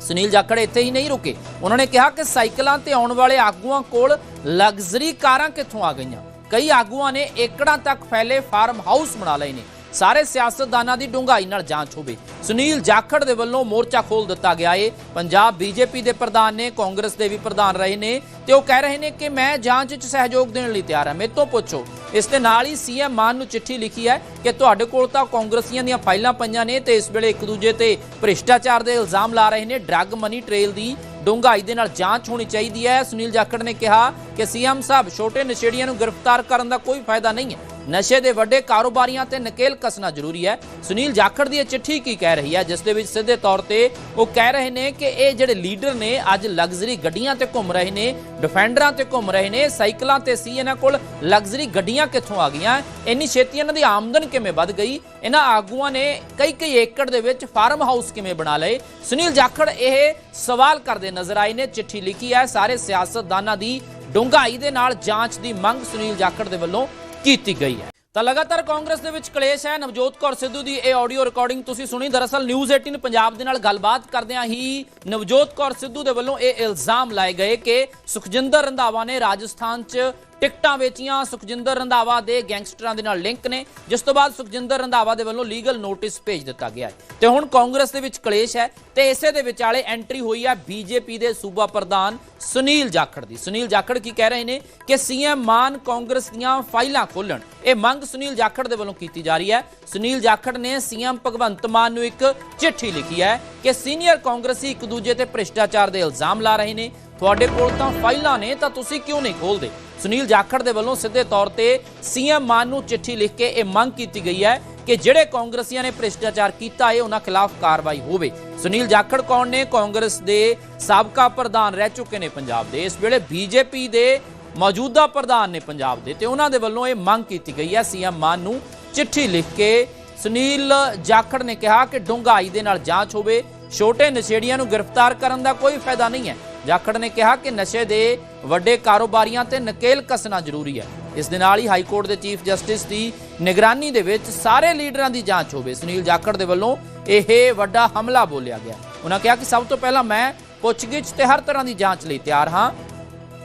ਸੁਨੀਲ ਜਾਖੜ ਇੱਥੇ ਹੀ ਨਹੀਂ ਰੁਕੇ। ਉਹਨਾਂ ਨੇ ਕਿਹਾ ਕਿ ਸਾਈਕਲਾਂ ਤੇ ਆਉਣ ਵਾਲੇ ਆਗੂਆਂ ਕੋਲ ਲਗਜ਼ਰੀ ਕਾਰਾਂ ਕਿੱਥੋਂ ਆ ਗਈਆਂ? ਕਈ ਆਗੂਆਂ ਨੇ ਏਕੜਾਂ ਤੱਕ ਫੈਲੇ ਫਾਰਮ ਹਾਊਸ ਬਣਾ ਲਏ ਨੇ। ਸਾਰੇ ਸਿਆਸਤਦਾਨਾਂ ਦੀ ਡੂੰਘਾਈ ਨਾਲ ਜਾਂਚ ਹੋਵੇ। ਸੁਨੀਲ ਜਾਖੜ ਦੇ ਵੱਲੋਂ ਮੋਰਚਾ ਖੋਲ ਦਿੱਤਾ ਗਿਆ ਏ। ਪੰਜਾਬ ਬੀਜੇਪੀ ਦੇ ਪ੍ਰਧਾਨ ਨੇ, ਕਾਂਗਰਸ ਦੇ ਵੀ ਪ੍ਰਧਾਨ ਰਹੇ ਨੇ ਤੇ ਉਹ ਕਹਿ ਰਹੇ ਨੇ ਕਿ ਮੈਂ ਜਾਂਚ 'ਚ ਸਹਿਯੋਗ ਦੇਣ ਲਈ ਤਿਆਰ ਹਾਂ। ਮੇਰੇ ਤੋਂ ਪੁੱਛੋ, ਇਸ ਦੇ ਨਾਲ ਹੀ ਸੀਐਮ ਮਾਨ ਨੂੰ ਚਿੱਠੀ ਲਿਖੀ ਹੈ ਕਿ ਤੁਹਾਡੇ ਕੋਲ ਤਾਂ ਕਾਂਗਰਸੀਆਂ ਦੀਆਂ ਫਾਈਲਾਂ ਪਈਆਂ ਨੇ ਤੇ ਇਸ ਵੇਲੇ ਇੱਕ ਦੂਜੇ ਤੇ ਭ੍ਰਿਸ਼ਟਾਚਾਰ ਦੇ ਇਲਜ਼ਾਮ ਲਾ ਰਹੇ ਨੇ। ਡਰੱਗ ਮਨੀ ਟ੍ਰੇਲ ਦੀ ਡੂੰਘਾਈ ਦੇ ਨਾਲ ਜਾਂਚ ਹੋਣੀ ਚਾਹੀਦੀ ਹੈ। ਸੁਨੀਲ ਜਾਖੜ ਨੇ ਕਿਹਾ ਕਿ ਸੀਐਮ ਸਾਹਿਬ ਛੋਟੇ ਨਸ਼ੇੜੀਆਂ ਨੂੰ ਗ੍ਰਿਫਤਾਰ ਕਰਨ ਦਾ ਕੋਈ ਫਾਇਦਾ ਨਹੀਂ ਹੈ। ਨਸ਼ੇ ਦੇ ਵੱਡੇ ਕਾਰੋਬਾਰੀਆਂ ਤੇ ਨਕੇਲ ਕੱਸਣਾ ਜ਼ਰੂਰੀ ਹੈ। ਸੁਨੀਲ ਜਾਖੜ ਦੀ ਇਹ ਚਿੱਠੀ ਕੀ ਕਹਿ ਰਹੀ ਹੈ, ਜਿਸ ਦੇ ਵਿੱਚ ਸਿੱਧੇ ਤੌਰ ਤੇ ਉਹ ਕਹਿ ਰਹੇ ਨੇ ਕਿ ਇਹ ਜਿਹੜੇ ਲੀਡਰ ਨੇ ਅੱਜ ਲਗਜ਼ਰੀ ਗੱਡੀਆਂ ਤੇ ਘੁੰਮ ਰਹੇ ਨੇ, ਡਿਫੈਂਡਰਾਂ ਤੇ ਘੁੰਮ ਰਹੇ ਨੇ, ਸਾਈਕਲਾਂ ਤੇ ਸੀ ਇਹਨਾਂ ਕੋਲ, ਲਗਜ਼ਰੀ ਗੱਡੀਆਂ ਕਿੱਥੋਂ ਆ ਗਈਆਂ, ਇੰਨੀ ਛੇਤੀ ਇਹਨਾਂ ਦੀ ਆਮਦਨ ਕਿਵੇਂ ਵੱਧ ਗਈ? ਇਹਨਾਂ ਆਗੂਆਂ ਨੇ ਕਈ ਕਈ ਏਕੜ ਦੇ ਵਿੱਚ ਫਾਰਮ ਹਾਊਸ ਕਿਵੇਂ ਬਣਾ ਲਏ? ਸੁਨੀਲ ਜਾਖੜ ਇਹ ਸਵਾਲ ਕਰਦੇ ਨਜ਼ਰ ਆਏ ਨੇ, ਚਿੱਠੀ ਲਿਖੀ ਹੈ, ਸਾਰੇ ਸਿਆਸਤਦਾਨਾਂ ਦੀ ਡੂੰਘਾਈ ਦੇ ਨਾਲ ਜਾਂਚ ਦੀ ਮੰਗ ਸੁਨੀਲ ਜਾਖੜ ਦੇ ਵੱਲੋਂ ਕੀਤੀ ਗਈ ਹੈ। ਤਾਂ ਲਗਾਤਾਰ ਕਾਂਗਰਸ ਦੇ ਵਿੱਚ ਕਲੇਸ਼ ਹੈ। ਨਵਜੋਤ ਕੌਰ ਸਿੱਧੂ ਦੀ ਇਹ ਆਡੀਓ ਰਿਕਾਰਡਿੰਗ ਤੁਸੀਂ ਸੁਣੀ। ਦਰਅਸਲ ਨਿਊਜ਼ 18 ਪੰਜਾਬ ਦੇ ਨਾਲ ਗੱਲਬਾਤ ਕਰਦਿਆਂ ਹੀ ਨਵਜੋਤ ਕੌਰ ਸਿੱਧੂ ਦੇ ਵੱਲੋਂ ਇਹ ਇਲਜ਼ਾਮ ਲਾਏ ਗਏ ਕਿ ਸੁਖਜਿੰਦਰ ਰੰਧਾਵਾ ਨੇ ਰਾਜਸਥਾਨ 'ਚ ਟਿਕਟਾਂ ਵੇਚੀਆਂ। ਸੁਖਜਿੰਦਰ ਰੰਧਾਵਾ ਦੇ ਗੈਂਗਸਟਰਾਂ ਦੇ ਨਾਲ ਲਿੰਕ ਨੇ। ਜਿਸ ਤੋਂ ਬਾਅਦ ਸੁਖਜਿੰਦਰ ਰੰਧਾਵਾ ਦੇ ਵੱਲੋਂ ਲੀਗਲ ਨੋਟਿਸ ਭੇਜ ਦਿੱਤਾ ਗਿਆ ਹੈ। ਤੇ ਹੁਣ ਕਾਂਗਰਸ ਦੇ ਵਿੱਚ ਕਲੇਸ਼ ਹੈ ਤੇ ਇਸੇ ਦੇ ਵਿਚਾਲੇ ਐਂਟਰੀ ਹੋਈ ਹੈ ਬੀਜੇਪੀ ਦੇ ਸੂਬਾ ਪ੍ਰਧਾਨ ਸੁਨੀਲ ਜਾਖੜ ਦੀ। ਸੁਨੀਲ ਜਾਖੜ ਕੀ ਕਹਿ ਰਹੇ ਨੇ ਕਿ ਸੀਐਮ ਮਾਨ ਕਾਂਗਰਸ ਦੀਆਂ ਫਾਈਲਾਂ ਖੋਲਣ ਇਹ ਮੰਗ ਸੁਨੀਲ ਜਾਖੜ ਦੇ ਵੱਲੋਂ ਕੀਤੀ ਜਾ ਰਹੀ ਹੈ। ਸੁਨੀਲ ਜਾਖੜ ਨੇ ਸੀਐਮ ਭਗਵੰਤ ਮਾਨ ਨੂੰ ਇੱਕ ਚਿੱਠੀ ਲਿਖੀ ਹੈ ਕਿ ਸੀਨੀਅਰ ਕਾਂਗਰਸੀ ਇੱਕ ਦੂਜੇ ਤੇ ਭ੍ਰਿਸ਼ਟਾਚਾਰ ਦੇ ਇਲਜ਼ਾਮ ਲਾ ਰਹੇ ਨੇ। ਤੁਹਾਡੇ ਕੋਲ ਤਾਂ ਫਾਈਲਾਂ ਨੇ, ਤਾਂ ਤੁਸੀਂ ਕਿਉਂ ਨਹੀਂ ਖੋਲਦੇ ਸੁਨੀਲ ਜਾਖੜ ਦੇ ਵੱਲੋਂ ਸਿੱਧੇ ਤੌਰ ਤੇ ਸੀਐਮ ਮਾਨ ਨੂੰ ਚਿੱਠੀ ਲਿਖ ਕੇ ਇਹ ਮੰਗ ਕੀਤੀ ਗਈ ਹੈ ਕਿ ਜਿਹੜੇ ਕਾਂਗਰਸੀਆਂ ਨੇ ਭ੍ਰਿਸ਼ਟਾਚਾਰ ਕੀਤਾ ਹੈ ਉਹਨਾਂ ਖਿਲਾਫ ਕਾਰਵਾਈ ਹੋਵੇ। ਸੁਨੀਲ ਜਾਖੜ ਕੌਣ ਨੇ? ਕਾਂਗਰਸ ਦੇ ਸਾਬਕਾ ਪ੍ਰਧਾਨ ਰਹਿ ਚੁੱਕੇ ਨੇ ਪੰਜਾਬ ਦੇ। ਇਸ ਵੇਲੇ ਬੀਜੇਪੀ ਦੇ ਮੌਜੂਦਾ ਪ੍ਰਧਾਨ ਨੇ ਪੰਜਾਬ ਦੇ। ਤੇ ਉਹਨਾਂ ਦੇ ਵੱਲੋਂ ਇਹ ਮੰਗ ਕੀਤੀ ਗਈ ਹੈ ਸੀਐਮ ਮਾਨ ਨੂੰ ਚਿੱਠੀ ਲਿਖ ਕੇ। ਸੁਨੀਲ ਜਾਖੜ ਨੇ ਕਿਹਾ ਕਿ ਡੂੰਘਾਈ ਦੇ ਨਾਲ ਜਾਂਚ ਹੋਵੇ। ਛੋਟੇ ਨਸ਼ੇੜੀਆਂ ਨੂੰ ਗ੍ਰਿਫਤਾਰ ਕਰਨ ਦਾ ਕੋਈ ਫਾਇਦਾ ਨਹੀਂ ਹੈ। ਜਾਖੜ ਨੇ ਕਿਹਾ ਕਿ ਨਸ਼ੇ ਦੇ ਵੱਡੇ ਕਾਰੋਬਾਰੀਆਂ ਤੇ ਨਕੇਲ ਕਸਣਾ ਜ਼ਰੂਰੀ ਹੈ। ਇਸ ਦੇ ਨਾਲ ਹੀ ਹਾਈ ਕੋਰਟ ਦੇ ਚੀਫ ਜਸਟਿਸ ਦੀ ਨਿਗਰਾਨੀ ਦੇ ਵਿੱਚ ਸਾਰੇ ਲੀਡਰਾਂ ਦੀ ਜਾਂਚ ਹੋਵੇ। ਸੁਨੀਲ ਜਾਖੜ ਦੇ ਵੱਲੋਂ ਇਹ ਵੱਡਾ ਹਮਲਾ ਬੋਲਿਆ ਗਿਆ। ਉਹਨਾਂ ਕਿਹਾ ਕਿ ਸਭ ਤੋਂ ਪਹਿਲਾਂ ਮੈਂ ਪੁੱਛਗਿੱਛ ਤੇ ਹਰ ਤਰ੍ਹਾਂ ਦੀ ਜਾਂਚ ਲਈ ਤਿਆਰ ਹਾਂ।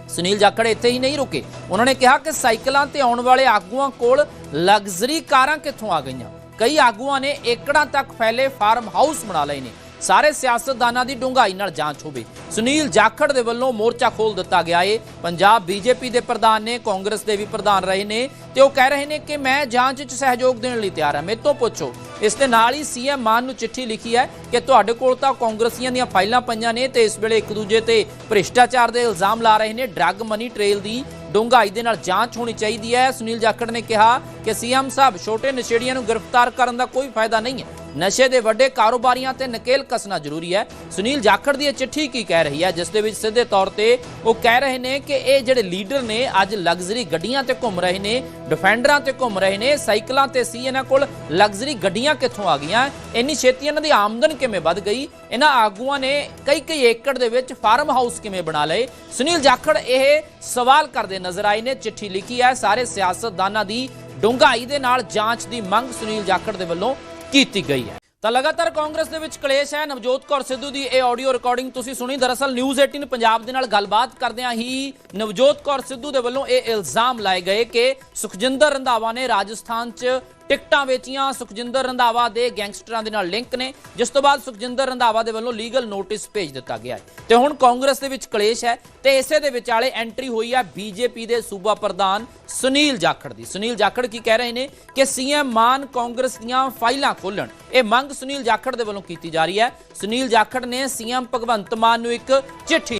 ਸੁਨੀਲ ਜਾਖੜ ਇੱਥੇ ਹੀ ਨਹੀਂ ਰੁਕੇ। ਉਹਨਾਂ ਨੇ ਕਿਹਾ ਕਿ ਸਾਈਕਲਾਂ ਤੇ ਆਉਣ ਵਾਲੇ ਆਗੂਆਂ ਕੋਲ ਲਗਜ਼ਰੀ ਕਾਰਾਂ ਕਿੱਥੋਂ ਆ ਗਈਆਂ? ਕਈ ਆਗੂਆਂ ਨੇ ਏਕੜਾਂ ਤੱਕ ਫੈਲੇ ਫਾਰਮ ਹਾਊਸ ਬਣਾ ਲਏ ਨੇ। ਸਾਰੇ ਸਿਆਸਤਦਾਨਾਂ ਦੀ ਡੂੰਘਾਈ ਨਾਲ ਜਾਂਚ ਹੋਵੇ। ਸੁਨੀਲ ਜਾਖੜ ਦੇ ਵੱਲੋਂ ਮੋਰਚਾ ਖੋਲ ਦਿੱਤਾ ਗਿਆ ਏ। ਪੰਜਾਬ ਬੀਜੇਪੀ ਦੇ ਪ੍ਰਧਾਨ ਨੇ, ਕਾਂਗਰਸ ਦੇ ਵੀ ਪ੍ਰਧਾਨ ਰਹੇ ਨੇ ਤੇ ਉਹ ਕਹਿ ਰਹੇ ਨੇ ਕਿ ਮੈਂ ਜਾਂਚ 'ਚ ਸਹਿਯੋਗ ਦੇਣ ਲਈ ਤਿਆਰ ਹਾਂ। ਮੇਰੇ ਤੋਂ ਪੁੱਛੋ, ਇਸ ਦੇ ਨਾਲ ਹੀ ਸੀਐਮ ਮਾਨ ਨੂੰ ਚਿੱਠੀ ਲਿਖੀ ਹੈ ਕਿ ਤੁਹਾਡੇ ਕੋਲ ਤਾਂ ਕਾਂਗਰਸੀਆਂ ਦੀਆਂ ਫਾਈਲਾਂ ਪਈਆਂ ਨੇ ਤੇ ਇਸ ਵੇਲੇ ਇੱਕ ਦੂਜੇ ਤੇ ਭ੍ਰਿਸ਼ਟਾਚਾਰ ਦੇ ਇਲਜ਼ਾਮ ਲਾ ਰਹੇ ਨੇ। ਡਰੱਗ ਮਨੀ ਟ੍ਰੇਲ ਦੀ ਡੂੰਘਾਈ ਦੇ ਨਾਲ ਜਾਂਚ ਹੋਣੀ ਚਾਹੀਦੀ ਹੈ। ਸੁਨੀਲ ਜਾਖੜ ਨੇ ਕਿਹਾ ਕਿ ਸੀਐਮ ਸਾਹਿਬ ਛੋਟੇ ਨਸ਼ੇੜੀਆਂ ਨੂੰ ਗ੍ਰਿਫਤਾਰ ਕਰਨ ਦਾ ਕੋਈ ਫਾਇਦਾ ਨਹੀਂ ਹੈ। ਨਸ਼ੇ ਦੇ ਵੱਡੇ ਕਾਰੋਬਾਰੀਆਂ ਤੇ ਨਕੇਲ ਕੱਸਣਾ ਜ਼ਰੂਰੀ ਹੈ। ਸੁਨੀਲ ਜਾਖੜ ਦੀ ਇਹ ਚਿੱਠੀ ਕੀ ਕਹਿ ਰਹੀ ਹੈ, ਜਿਸ ਦੇ ਵਿੱਚ ਸਿੱਧੇ ਤੌਰ ਤੇ ਉਹ ਕਹਿ ਰਹੇ ਨੇ ਕਿ ਇਹ ਜਿਹੜੇ ਲੀਡਰ ਨੇ ਅੱਜ ਲਗਜ਼ਰੀ ਗੱਡੀਆਂ ਤੇ ਘੁੰਮ ਰਹੇ ਨੇ, ਡਿਫੈਂਡਰਾਂ ਤੇ ਘੁੰਮ ਰਹੇ ਨੇ, ਸਾਈਕਲਾਂ ਤੇ ਸੀ ਇਹਨਾਂ ਕੋਲ, ਲਗਜ਼ਰੀ ਗੱਡੀਆਂ ਕਿੱਥੋਂ ਆ ਗਈਆਂ, ਇੰਨੀ ਛੇਤੀ ਇਹਨਾਂ ਦੀ ਆਮਦਨ ਕਿਵੇਂ ਵੱਧ ਗਈ? ਇਹਨਾਂ ਆਗੂਆਂ ਨੇ ਕਈ ਕਈ ਏਕੜ ਦੇ ਵਿੱਚ ਫਾਰਮ ਹਾਊਸ ਕਿਵੇਂ ਬਣਾ ਲਏ? ਸੁਨੀਲ ਜਾਖੜ ਇਹ ਸਵਾਲ ਕਰਦੇ ਨਜ਼ਰ ਆਏ ਨੇ, ਚਿੱਠੀ ਲਿਖੀ ਹੈ, ਸਾਰੇ ਸਿਆਸਤਦਾਨਾਂ ਦੀ ਡੂੰਘਾਈ ਦੇ ਨਾਲ ਜਾਂਚ ਦੀ ਮੰਗ ਸੁਨੀਲ ਜਾਖੜ ਦੇ ਵੱਲੋਂ ਕੀਤੀ ਗਈ ਹੈ। ਤਾਂ ਲਗਾਤਾਰ ਕਾਂਗਰਸ ਦੇ ਵਿੱਚ ਕਲੇਸ਼ ਹੈ। ਨਵਜੋਤ ਕੌਰ ਸਿੱਧੂ ਦੀ ਇਹ ਆਡੀਓ ਰਿਕਾਰਡਿੰਗ ਤੁਸੀਂ ਸੁਣੀ। ਦਰਅਸਲ ਨਿਊਜ਼ 18 ਪੰਜਾਬ ਦੇ ਨਾਲ ਗੱਲਬਾਤ ਕਰਦਿਆਂ ਹੀ ਨਵਜੋਤ ਕੌਰ ਸਿੱਧੂ ਦੇ ਵੱਲੋਂ ਇਹ ਇਲਜ਼ਾਮ ਲਾਏ ਗਏ ਕਿ ਸੁਖਜਿੰਦਰ ਰੰਧਾਵਾ ਨੇ ਰਾਜਸਥਾਨ 'ਚ ਟਿਕਟਾਂ ਵੇਚੀਆਂ। ਸੁਖਜਿੰਦਰ ਰੰਧਾਵਾ ਦੇ ਗੈਂਗਸਟਰਾਂ ਦੇ ਨਾਲ ਲਿੰਕ ਨੇ। ਜਿਸ ਤੋਂ ਬਾਅਦ ਸੁਖਜਿੰਦਰ ਰੰਧਾਵਾ ਦੇ ਵੱਲੋਂ ਲੀਗਲ ਨੋਟਿਸ ਭੇਜ ਦਿੱਤਾ ਗਿਆ ਹੈ। ਤੇ ਹੁਣ ਕਾਂਗਰਸ ਦੇ ਵਿੱਚ ਕਲੇਸ਼ ਹੈ ਤੇ ਇਸੇ ਦੇ ਵਿਚਾਲੇ ਐਂਟਰੀ ਹੋਈ ਹੈ ਬੀਜੇਪੀ ਦੇ ਸੂਬਾ ਪ੍ਰਧਾਨ ਸੁਨੀਲ ਜਾਖੜ ਦੀ। ਸੁਨੀਲ ਜਾਖੜ ਕੀ ਕਹਿ ਰਹੇ ਨੇ ਕਿ ਸੀਐਮ ਮਾਨ ਕਾਂਗਰਸ ਦੀਆਂ ਫਾਈਲਾਂ ਖੋਲਣ ਇਹ ਮੰਗ ਸੁਨੀਲ ਜਾਖੜ ਦੇ ਵੱਲੋਂ ਕੀਤੀ ਜਾ ਰਹੀ ਹੈ। ਸੁਨੀਲ ਜਾਖੜ ਨੇ ਸੀਐਮ ਭਗਵੰਤ ਮਾਨ ਨੂੰ ਇੱਕ ਚਿੱਠੀ